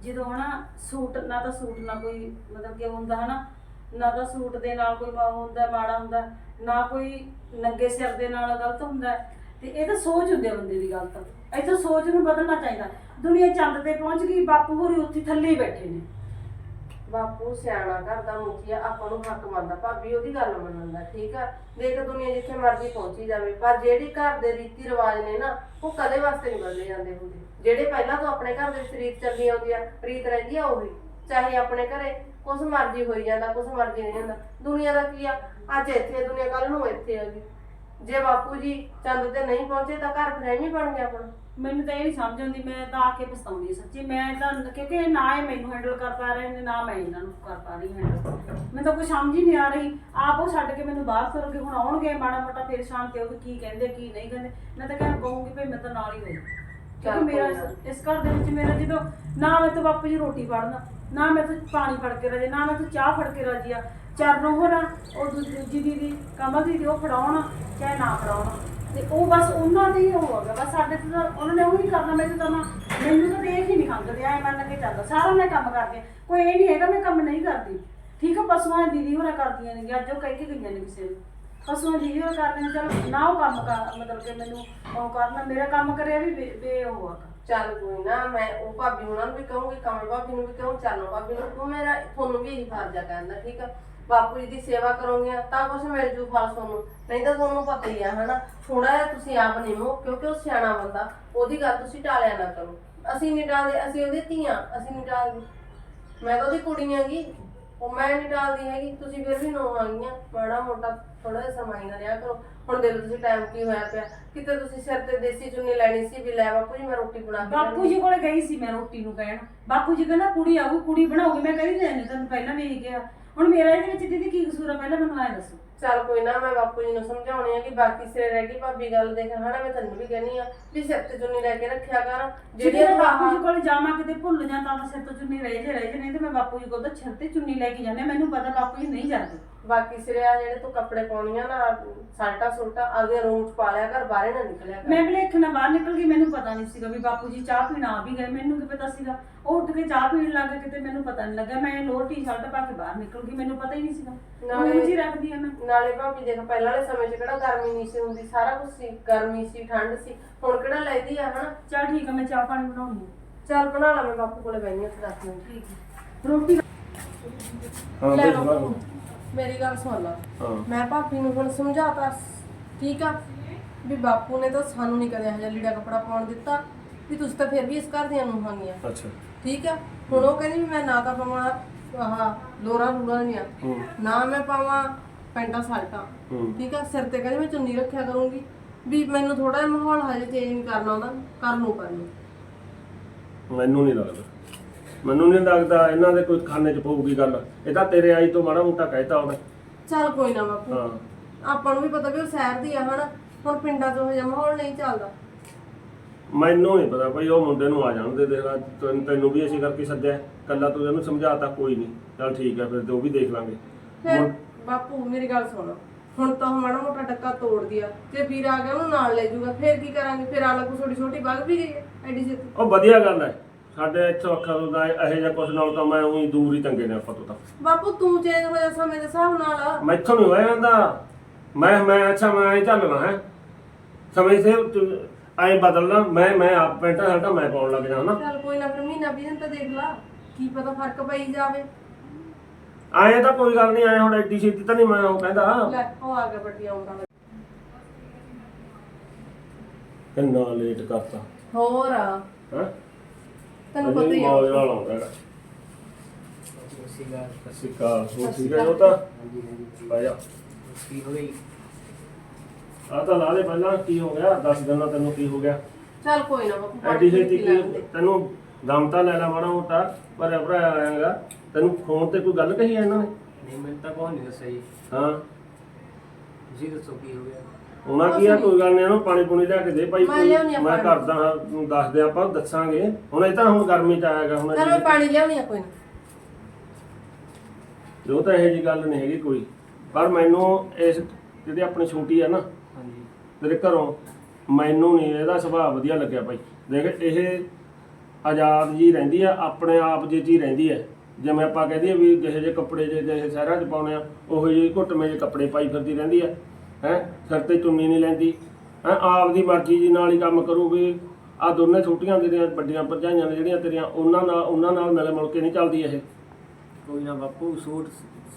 Speaker 2: ਜਦੋਂ ਹਨਾ ਸੂਟ, ਨਾ ਤਾਂ ਸੂਟ, ਨਾ ਕੋਈ ਮਤਲਬ ਕਿ ਹੁੰਦਾ ਹਨਾ, ਨਾ ਤਾਂ ਸੂਟ ਦੇ ਨਾਲ ਕੋਈ ਮਾ- ਹੁੰਦਾ, ਮਾੜਾ ਹੁੰਦਾ, ਨਾ ਕੋਈ ਨੰਗੇ ਸਿਰ ਦੇ ਨਾਲ ਗਲਤ ਹੁੰਦਾ। ਤੇ ਇਹ ਤਾਂ ਸੋਚ ਹੁੰਦੀ ਆ ਬੰਦੇ ਦੀ ਗਲਤ ਇਹ ਤਾਂ ਸੋਚ ਨੂੰ ਬਦਲਣਾ ਚਾਹੀਦਾ। ਦੁਨੀਆ ਚੰਦ ਤੇ ਪਹੁੰਚ ਗਈ, ਬਾਪੂ ਹੋਰੀ ਉੱਥੇ ਥੱਲੇ ਹੀ ਬੈਠੇ ਨੇ।
Speaker 3: ਬਾਪੂ ਸਿਆਣਾ ਘਰ ਦਾ ਮੁਖੀਆ ਆਪਾਂ ਨੂੰ ਹੱਕ ਮੰਨਦਾ ਭਾਬੀ ਉਹਦੀ ਗੱਲ ਮੰਨਣ ਠੀਕ ਆ? ਦੇਖ ਦੁਨੀਆ ਜਿੱਥੇ ਮਰਜ਼ੀ ਪਹੁੰਚੀ ਜਾਵੇ, ਪਰ ਜਿਹੜੀ ਘਰ ਦੇ ਰੀਤੀ ਰਿਵਾਜ ਨੇ ਨਾ, ਉਹ ਕਦੇ ਵਾਸਤੇ ਨਹੀਂ ਬਦਲੇ ਜਾਂਦੇ ਹੁੰਦੇ। ਜਿਹੜੇ ਪਹਿਲਾਂ ਤੋਂ ਆਪਣੇ ਘਰ ਦੇ ਵਿੱਚ ਰੀਤ ਚੱਲੀ ਆਉਂਦੀ ਆ, ਰੀਤ ਰਹਿੰਦੀ ਆ ਉਹੀ, ਚਾਹੇ ਆਪਣੇ ਘਰੇ ਕੁਛ ਮਰਜ਼ੀ ਹੋਈ ਜਾਂਦਾ, ਕੁਛ ਮਰਜ਼ੀ ਨਹੀਂ ਜਾਂਦਾ ਦੁਨੀਆ ਦਾ ਕੀ ਆ? ਅੱਜ ਇੱਥੇ ਦੁਨੀਆ ਕੱਲ ਨੂੰ ਇੱਥੇ ਆ ਗਈ। ਜੇ ਬਾਪੂ ਜੀ ਚੰਦ ਤੇ ਨਹੀਂ ਪਹੁੰਚੇ ਤਾਂ ਘਰ ਫਿਰ ਐਵੇਂ ਹੀ ਬਣ ਗਿਆ ਆਪਣਾ।
Speaker 2: ਮੈਨੂੰ ਤਾਂ ਇਹ ਨਹੀਂ ਸਮਝ ਆਉਂਦੀ ਮੈਂ ਤਾਂ ਆ ਕੇ ਪਛਤਾਉਂਦੀ ਹਾਂ ਸੱਚੀ। ਮੈਂ ਤਾਂ ਕਿਉਂਕਿ ਇਹ ਨਾ ਇਹ ਮੈਨੂੰ ਹੈਂਡਲ ਕਰ ਪਾ ਰਹੇ ਨੇ ਨਾ ਮੈਂ ਇਹਨਾਂ ਨੂੰ ਕਰ ਪਾ ਰਹੀ ਹੈਂਡਲ ਮੈਨੂੰ ਤਾਂ ਕੋਈ ਸਮਝ ਹੀ ਨਹੀਂ ਆ ਰਹੀ। ਆਪ ਉਹ ਛੱਡ ਕੇ ਮੈਨੂੰ ਬਾਹਰ ਤੁਰ ਕੇ ਹੁਣ ਆਉਣਗੇ ਮਾੜਾ ਮੋਟਾ ਫਿਰ ਸ਼ਾਂਤ ਹੋ ਕੀ ਕਹਿੰਦੇ ਕੀ ਨਹੀਂ ਕਹਿੰਦੇ। ਮੈਂ ਤਾਂ ਕਹਿ ਕਹੂੰਗੀ ਭਈ ਮੈਂ ਤਾਂ ਨਾਲ ਹੀ ਹੋਈ ਕਿਉਂਕਿ ਮੇਰਾ। ਇਸ- ਇਸ ਘਰ ਦੇ ਵਿੱਚ ਮੇਰਾ ਜਦੋਂ ਨਾ ਮੈਂ ਤਾਂ ਬਾਪੂ ਜੀ ਰੋਟੀ ਫੜਨਾ ਨਾ ਮੈਂ ਤਾਂ ਪਾਣੀ ਫੜ ਕੇ ਰਾਜੀ ਨਾ ਮੈਂ ਤਾਂ ਚਾਹ ਫੜ ਕੇ ਰਾਜੀ ਆ। ਚਰਨ ਹੋਰਾਂ ਉਹ ਦੂ- ਦੂਜੀ ਦੀਦੀ ਕਮਲ ਦੀਦੀ ਉਹ ਫੜਾਉਣ ਚਾਹੇ ਨਾ ਫੜਾਉਣ। ਤੇ ਉਹ ਬਸ ਉਹਨਾਂ ਦੇ ਹੀ ਉਹ ਬਸ ਸਾਡੇ ਤੇ ਤਾਂ ਉਹਨਾਂ ਨੇ ਉਹ ਕਰਨਾ ਮੈਨੂੰ ਤਾਂ ਨਾ ਮੈਨੂੰ ਤਾਂ ਦੇਖ ਹੀ ਨਹੀਂ ਖਾਂਦੇ ਐ ਮੰਨ ਕੇ ਚੱਲਦਾ ਸਾਰਾ ਮੈਂ ਕੰਮ ਕਰਦੀ ਹਾਂ। ਕੋਈ ਇਹ ਨਹੀਂ ਹੈਗਾ ਮੈਂ ਕੰਮ ਨਹੀਂ ਕਰਦੀ। ਠੀਕ ਆ, ਪਸ਼ੂਆਂ ਦੀ ਦੀਦੀ ਹੋਰਾਂ ਕਰਦੀਆਂ ਨੇ ਅੱਜ ਉਹ ਕਹਿ ਕੇ ਗਈਆਂ ਨੇ ਕਿਸੇ ਨੂੰ। ਪਸ਼ੂਆਂ ਦੀ ਦੀਦੀ ਹੋਰਾਂ ਕਰਦੀਆਂ ਨੇ, ਚਲ ਨਾ ਉਹ ਕੰਮ ਕਰ, ਮਤਲਬ ਕਿ ਮੈਨੂੰ ਉਹ ਕਰਨਾ, ਮੇਰਾ ਕੰਮ ਕਰਿਆ ਵੀ ਬੇ ਬੇ ਉਹ ਆ।
Speaker 3: ਚੱਲ ਕੋਈ ਨਾ, ਮੈਂ ਉਹ ਭਾਬੀ ਉਹਨਾਂ ਨੂੰ ਵੀ ਕਹੂੰਗੀ, ਕਮਲ ਭਾਬੀ ਨੂੰ ਵੀ ਕਹੂੰ, ਚੱਲੋ ਭਾਬੀ ਨੂੰ ਤੂੰ ਮੇਰਾ ਤੁਹਾਨੂੰ ਵੀ ਇਹੀ ਫਰਜ਼ ਆ ਕਹਿੰਦਾ ਠੀਕ ਆ? ਬਾਪੂ ਜੀ ਦੀ ਸੇਵਾ ਕਰੋਗੇ ਤਾਂ ਕੁਛ ਮਿਲ ਜੂ ਫਲ ਤੁਹਾਨੂੰ। ਨਹੀਂ ਤਾਂ ਤੁਹਾਨੂੰ ਪਤਾ ਹੀ ਆ ਹਨਾ? ਥੋੜਾ ਜਿਹਾ ਤੁਸੀਂ ਆਪ ਨਿਮੋ ਕਿਉਂਕਿ ਉਹ ਸਿਆਣਾ ਬੰਦਾ ਉਹਦੀ ਗੱਲ ਤੁਸੀਂ ਟਾਲਿਆ ਨਾ ਕਰੋ। ਅਸੀਂ ਨਹੀਂ ਟਾਲਦੇ ਅਸੀਂ ਉਹਦੀ ਧੀਆਂ ਅਸੀਂ ਨਹੀਂ ਟਾਲਦੇ ਮੈਂ ਤਾਂ ਉਹਦੀ ਕੁੜੀ ਹੈਗੀ ਉਹ ਮੈਂ ਨਹੀਂ ਟਾਲਦੀ ਹੈਗੀ ਤੁਸੀਂ ਫਿਰ ਵੀ ਨੋ ਆਈਆਂ ਮਾੜਾ ਮੋਟਾ ਥੋੜਾ ਜਿਹਾ ਸਮਾਈ ਨਾ ਰਿਹਾ ਕਰੋ। ਹੁਣ ਦੇ ਲਓ ਤੁਸੀਂ ਟਾਈਮ ਕੀ ਹੋਇਆ ਪਿਆ। ਕਿਤੇ ਤੁਸੀਂ ਸਿਰ ਤੇ ਦੇਸੀ ਚੁੰਨੀ ਲੈਣੀ ਸੀ ਵੀ ਲੈ ਬਾਪੂ ਜੀ ਮੈਂ ਰੋਟੀ ਬਣਾ ਕੇ
Speaker 2: ਬਾਪੂ ਜੀ ਕੋਲੇ ਗਈ ਸੀ ਮੈਂ ਰੋਟੀ ਨੂੰ ਕਹਿਣ। ਬਾਪੂ ਜੀ ਕਹਿੰਦਾ ਕੁੜੀ ਆਊ ਕੁੜੀ ਬਣਾਉਗੀ ਮੈਂ ਕਹਿੰਦੀ ਤੁਹਾਨੂੰ ਪਹਿਲਾਂ ਵੀ ਇਹੀ ਕਿਹਾ। ਹੁਣ ਮੇਰਾ ਇਹਦੇ ਵਿੱਚ ਦੀਦੀ ਕੀ ਕਸੂਰ ਆ? ਪਹਿਲਾਂ ਮੈਨੂੰ ਐ ਦੱਸੋ।
Speaker 3: ਚੱਲ ਕੋਈ ਨਾ ਮੈਂ ਬਾਪੂ ਜੀ ਨੂੰ ਸਮਝਾਉਣੀ ਆ ਕਿ ਬਾਕੀ ਸਿਰੇ ਰਹਿ ਗਈ ਭਾਬੀ ਗੱਲ ਦੇਖ ਹਨਾ ਮੈਂ ਤੈਨੂੰ ਵੀ ਕਹਿੰਨੀ ਆ ਵੀ ਸਿਰ ਤੇ ਚੁੰਨੀ ਲੈ ਕੇ ਰੱਖਿਆ ਕਰ।
Speaker 2: ਜਿਹੜੀ
Speaker 3: ਜਿਹੜੀ
Speaker 2: ਮੈਂ ਬਾਪੂ ਜੀ ਕੋਲ ਜਾਵਾਂ ਕਿਤੇ ਭੁੱਲ ਜਾਂ ਤਾਂ ਸਿਰ ਤੋਂ ਚੁੰਨੀ ਰਹਿ ਜੇ ਰਹਿ ਜੇ ਨਹੀਂ ਤੇ ਮੈਂ ਬਾਪੂ ਜੀ ਕੋਲ ਤਾਂ ਸਿਰ ਤੇ ਚੁੰਨੀ ਲੈ ਕੇ ਜਾਂਦੇ ਮੈਨੂੰ ਪਤਾ ਬਾਪੂ ਜੀ ਨਹੀਂ ਜਾਂਦੇ।
Speaker 3: ਬਾਕੀ ਸਿਰੇ ਆ ਜਿਹੜੇ ਤੂੰ ਕੱਪੜੇ ਪਾਉਣੀਆਂ ਨਾ ਸਾਲਟਾ ਸੁਲਟਾ ਆਪਦੇ ਰੂਮ ਚ ਪਾ ਲਿਆ ਕਰ ਬਾਹਰੇ ਨਾ ਨਿਕਲਿਆ ਕਰ।
Speaker 2: ਮੈਂ ਭਲੇਖ ਨਾਲ ਬਾਹਰ ਨਿਕਲ ਗਈ ਮੈਨੂੰ ਪਤਾ ਨਹੀਂ ਸੀਗਾ ਵੀ ਬਾਪੂ ਜੀ ਚਾਹ ਪੀਣ ਆ ਵੀ ਗਏ ਮੈਨੂੰ ਕੀ ਪਤਾ ਸੀਗਾ। ਉਹ ਉੱਠ ਕੇ ਚਾਹ ਪੀਣ ਲੱਗ ਗਏ ਕਿਤੇ ਮੈਨੂੰ ਪਤਾ ਨਹੀਂ ਲੱਗਾ ਮੈਂ ਲੋਅਰ ਟੀ-ਸ਼ਰਟ ਪਾ ਕੇ ਬਾਹਰ ਨਿਕਲ ਗਈ ਮੈਨੂੰ ਪਤਾ ਹੀ ਨਹੀਂ ਸੀਗਾ।
Speaker 3: ਨਾਲੇ-
Speaker 2: ਉਹ ਜੀ ਰੱਖਦੀ ਆ ਮੈਂ।
Speaker 3: ਨਾਲੇ ਭਾਬੀ ਦੇਖ ਪਹਿਲਾਂ ਵਾਲੇ ਸਮੇਂ 'ਚ ਕਿਹੜਾ ਗਰਮੀ ਨਹੀਂ ਸੀ ਹੁੰਦੀ ਸਾਰਾ ਕੁਝ ਸੀ ਗਰਮੀ ਸੀ ਠੰਡ ਸੀ। ਹੁਣ ਕਿਹੜਾ ਲੈਦੀ ਆ ਹਨਾ?
Speaker 2: ਚਲ ਠੀਕ ਆ ਮੈਂ ਚਾਹ ਪਾਣੀ ਬਣਾਉਣੀ ਆ।
Speaker 3: ਚੱਲ ਬਣਾ ਲਾ ਮੈਂ ਬਾਪੂ ਕੋਲੇ ਬੈਣੀ ਉੱਥੇ 10 ਮਿੰਟ
Speaker 2: ਠੀਕ ਹੈ ਰੋਟੀ
Speaker 1: ਹਾਂ
Speaker 3: ਲੈ
Speaker 1: ਦੇਖ ਲਾ।
Speaker 3: ਬਾਪੂ। ਮੇਰੀ ਗੱਲ ਸੁਣ ਲਾ।
Speaker 1: ਹਾਂ।
Speaker 3: ਮੈਂ ਭਾਬੀ ਨੂੰ ਹੁਣ ਸਮਝਾਤਾ। ਠੀਕ ਆ? ਵੀ ਬਾਪੂ ਨੇ ਤਾਂ ਸਾਨੂੰ ਨਹੀਂ ਕਦੇ ਹਜੇ ਲੀੜਾ ਕੱਪੜਾ ਪਾਉਣ ਦਿੱਤਾ। ਵੀ ਤੁਸੀਂ ਤਾਂ ਫਿਰ ਵੀ ਇਸ ਘਰ ਦੀਆਂ ਨੂੰਹਾਂ ਗੀਆਂ।
Speaker 1: ਅੱਛਾ।
Speaker 3: ਠੀਕ ਆ? ਹੁਣ ਉਹ ਕਹਿੰਦੀ ਵੀ ਮੈਂ ਨਾ ਤਾਂ ਪਾਵਾਂ ਆਹ ਲੋਰਾ ਲੂਰਾ ਨਹੀਂ ਆ ਨਾ ਮੈਂ ਪਾਵਾਂ ਪੈਂਟਾਂ ਸਾਲਟਾਂ। ਠੀਕ ਆ? ਸਿਰ ਤੇ ਕਹਿੰਦੀ ਮੈਂ ਚੁੰਨੀ ਰੱਖਿਆ ਕਰੂੰਗੀ। ਵੀ ਮੈਨੂੰ ਥੋੜਾ ਜਿਹਾ ਮਾਹੌਲ ਹਜੇ ਚੇਂਜ ਕਰਨਾ ਲੂ ਕਰ ਲੂ
Speaker 1: ਮੈਨੂੰ ਨਹੀਂ ਲੱਗਦਾ। ਮੈਨੂੰ ਨਹੀਂ ਲੱਗਦਾ ਇਹਨਾਂ ਦੇ ਕੋਈ ਖਾਨੇ 'ਚ ਪਊਗੀ ਗੱਲ। ਇਹ ਤਾਂ ਤੇਰੇ ਆਈ ਤੋਂ ਮਾੜਾ ਮੋਟਾ ਕਹਿਤਾ ਉਹਨੇ।
Speaker 3: ਚੱਲ ਕੋਈ ਨਾ ਬਾਪੂ।
Speaker 1: ਹਾਂ।
Speaker 3: ਆਪਾਂ ਨੂੰ ਵੀ ਪਤਾ ਵੀ ਉਹ ਸ਼ਹਿਰ ਦੀ ਆ ਹਨਾ? ਹੁਣ ਪਿੰਡਾਂ 'ਚ ਉਹ ਜਿਹਾ ਮਾਹੌਲ ਨਹੀਂ ਚੱਲਦਾ।
Speaker 1: ਮੈਨੂੰ ਨਹੀਂ ਪਤਾ ਭਾਈ ਉਹ ਮੁੰਡੇ ਨੂੰ ਆ ਜਾਣ ਦੇ ਦੇਖ ਲਾ ਤੈਨੂੰ ਤੈਨੂੰ ਵੀ ਅਸੀਂ ਕਰਕੇ ਸੱਦਿਆ। ਕੱਲਾ ਤੂੰ ਇਹਨੂੰ ਸਮਝਾਤਾ ਕੋਈ ਨਹੀਂ। ਚੱਲ ਠੀਕ ਹੈ ਫਿਰ ਤੇ ਉਹ ਵੀ ਦੇਖ ਲਾਂਗੇ।
Speaker 3: ਫਿਰ ਬਾਪੂ ਮੇਰੀ ਗੱਲ ਸੁਣ। ਹੁਣ ਤਾਂ ਉਹ ਮਾੜਾ ਮੋਟਾ ਟੱਕਾ ਤੋੜ ਦਿਆ ਜੇ ਵੀਰ ਆ ਗਿਆ ਉਹਨੂੰ ਨਾਲ ਲੈ ਜਾਊਗਾ। ਫਿਰ ਕੀ ਕਰਾਂਗੇ? ਫਿਰ ਆਲਾ ਕੋ ਛੋਟੀ ਛੋਟੀ ਵਗ ਵੀ ਗਈ ਐਡੀ ਛੇਤੀ।
Speaker 1: ਉਹ ਵਧੀਆ ਗੱਲ ਹੈ ਸਾਡੇ ਇੱਥੋਂ ਅੱਖਾਂ ਤੋਂ ਦਾ ਇਹੋ ਜਿਹਾ ਕੁਝ ਨਾਲ ਤਾਂ ਮੈਂ ਉਹੀ ਦੂਰ ਹੀ ਚੰਗੇ ਨੇ ਆਪਾਂ ਤੋਂ ਤਾਂ।
Speaker 3: ਬਾਪੂ ਤੂੰ ਚੇਂਜ ਹੋ ਜਾ ਸਮੇਂ ਦੇ ਹਿਸਾਬ ਨਾਲ।
Speaker 1: ਮੈਥੋਂ ਨਹੀਂ ਹੋਇਆ ਜਾਂਦਾ। ਮੈਂ ਮੈਂ ਅੱਛਾ ਮੈਂ ਐਂ ਚੱਲਣਾ ਹੈ। ਸਮੇਂ ਸੇ ਐਂ ਬਦਲਣਾ ਮੈਂ ਮੈਂ ਆਪ ਪੈਂਟਾਂ ਸ਼ਰਟਾਂ ਮੈਂ ਪਾਉਣ ਲੱਗ ਜਾਣਾ।
Speaker 3: ਚੱਲ ਕੋਈ ਨਾ ਫਿਰ ਮਹੀਨਾ ਵੀ ਦਿਨ ਤਾਂ ਦੇਖ ਲਾ। ਕੀ ਪਤਾ ਫ਼ਰਕ ਪਈ ਜਾਵੇ।
Speaker 1: ਐਂ ਤਾਂ ਕੋਈ ਗੱਲ ਨਹੀਂ ਐਂ ਹੁਣ ਐਡੀ ਛੇਤੀ ਤਾਂ ਨਹੀਂ ਮੈਂ ਉਹ ਕਹਿੰਦਾ।
Speaker 3: ਲੈ ਉਹ ਆ ਗਿਆ ਵੱਡੀ ਆਉਂਦਾ।
Speaker 1: ਕਿੰਨਾ ਲੇਟ ਕਰਤਾ।
Speaker 3: ਹੋਰ।
Speaker 1: ਹੈ?
Speaker 3: ਤੈਨੂੰ ਪਤਾ ਹੀ ਆ।
Speaker 1: ਮੌਜ ਨਾਲ ਆਉਂਦਾ ਹੈਗਾ
Speaker 4: ਸੀਗਾ
Speaker 1: ਸਤਿ ਸ਼੍ਰੀ ਅਕਾਲ ਹੋਰ ਠੀਕ ਹੈ ਉਹ ਤਾਂ
Speaker 4: ਹਾਂਜੀ ਹਾਂਜੀ।
Speaker 1: ਪਾਇਆ
Speaker 4: ਕੀ ਹੋ ਗਈ?
Speaker 1: ਆ ਤਾਂ ਲਾ ਦੇ ਪਹਿਲਾਂ ਕੀ ਹੋ ਗਿਆ? ਦੱਸ ਦਿਨਾ ਤੈਨੂੰ ਕੀ ਹੋ ਗਿਆ।
Speaker 3: ਚੱਲ ਕੋਈ ਨਾ ਬਾਪੂ
Speaker 1: ਐਡੀ ਛੇਤੀ
Speaker 3: ਪੀ ਲੈਣ
Speaker 1: ਕੀ
Speaker 3: ਦੇ।
Speaker 1: ਤੈਨੂੰ ਦਮ ਤਾਂ ਲੈ ਲਾ ਮਾੜਾ ਮੋਟਾ ਪਰ ਭਰਾ ਤੈਨੂੰ ਫੋਨ ਤੇ ਕੋਈ ਗੱਲ ਕਹੀ ਹੈ ਇਹਨਾਂ ਨੇ?
Speaker 4: ਨਹੀਂ ਮੈਨੂੰ ਤਾਂ ਕੋਈ ਨਹੀਂ ਦੱਸਿਆ ਜੀ।
Speaker 1: ਹਾਂ।
Speaker 4: ਤੁਸੀਂ ਦੱਸੋ ਕੀ ਹੋ ਗਿਆ?
Speaker 1: ਉਹਨਾਂ ਕੀ ਆ ਕੋਈ ਗੱਲ ਨਹੀਂ ਇਹਨੂੰ ਪਾਣੀ ਪੂਣੀ ਲਿਆ ਕੇ ਦੇ ਭਾਈ
Speaker 3: ਮੈਂ
Speaker 1: ਕੋਈ
Speaker 3: ਲਿਆਉਣੀ ਆ
Speaker 1: ਮੈਂ
Speaker 3: ਪਾਣੀ।
Speaker 1: ਕਰਦਾ ਹਾਂ ਤੂੰ ਦੱਸ ਦੇ ਆਪਾਂ ਦੱਸਾਂਗੇ। ਹੁਣ ਇਹ ਤਾਂ ਹੁਣ ਗਰਮੀ ਚ ਆਏਗਾ ਹੁਣ
Speaker 3: ਚੱਲ ਮੈਂ ਪਾਣੀ ਲਿਆਉਣੀ ਆ ਕੋਈ ਨਾ।
Speaker 1: ਜੋ ਤਾਂ ਇਹੋ ਜੀ ਗੱਲ ਨਹੀਂ ਹੈਗੀ ਕੋਈ। ਪਰ ਮੈਨੂੰ ਇਸ ਜਿਹੜੀ ਆਪਣੀ ਛੋਟੀ ਆ ਨਾ
Speaker 4: ਹਾਂਜੀ।
Speaker 1: ਤੇਰੇ ਘਰੋਂ ਮੈਨੂੰ ਨਹੀਂ ਇਹਦਾ ਸੁਭਾਅ ਵਧੀਆ ਲੱਗਿਆ ਭਾਈ। ਦੇਖ ਇਹ ਆਜ਼ਾਦ ਜੀ ਰਹਿੰਦੀ ਆ ਆਪਣੇ ਆਪ ਜੇ ਜੀ ਰਹਿੰਦੀ ਹੈ ਜਿਵੇਂ ਆਪਾਂ ਕਹਦੇ ਆ ਵੀ ਜਿਹੇ ਜਿਹੇ ਕੱਪੜੇ ਜੇ ਜਿਹੇ ਸ਼ਹਿਰਾਂ 'ਚ ਪਾਉਣੇ ਆ ਉਹੋ ਜਿਹੇ ਘੁੱਟਵੇਂ ਜਿਹੇ ਕੱਪੜੇ ਪਾਈ ਫਿਰਦੀ ਰਹਿੰਦੀ ਹੈ ਹੈ? ਸਿਰ ਤੇ ਚੁੰਨੀ ਨਹੀਂ ਲੈਂਦੀ। ਹੈ? ਆਪ ਦੀ ਮਰਜ਼ੀ ਜੀ ਨਾਲ ਹੀ ਕੰਮ ਕਰੂਗੀ ਆ ਦੋਨੇ ਛੋਟੀਆਂ ਜਿਹੜੀਆਂ ਵੱਡੀਆਂ ਭਰਜਾਈਆਂ ਨੇ ਜਿਹੜੀਆਂ ਤੇਰੀਆਂ ਉਹਨਾਂ ਨਾਲ ਉਹਨਾਂ ਨਾਲ ਮਿਲ ਮੁਲ ਕੇ ਨਹੀਂ ਚੱਲਦੀ ਇਹ।
Speaker 4: ਕੋਈ ਨਾ ਬਾਪੂ ਸੋਚ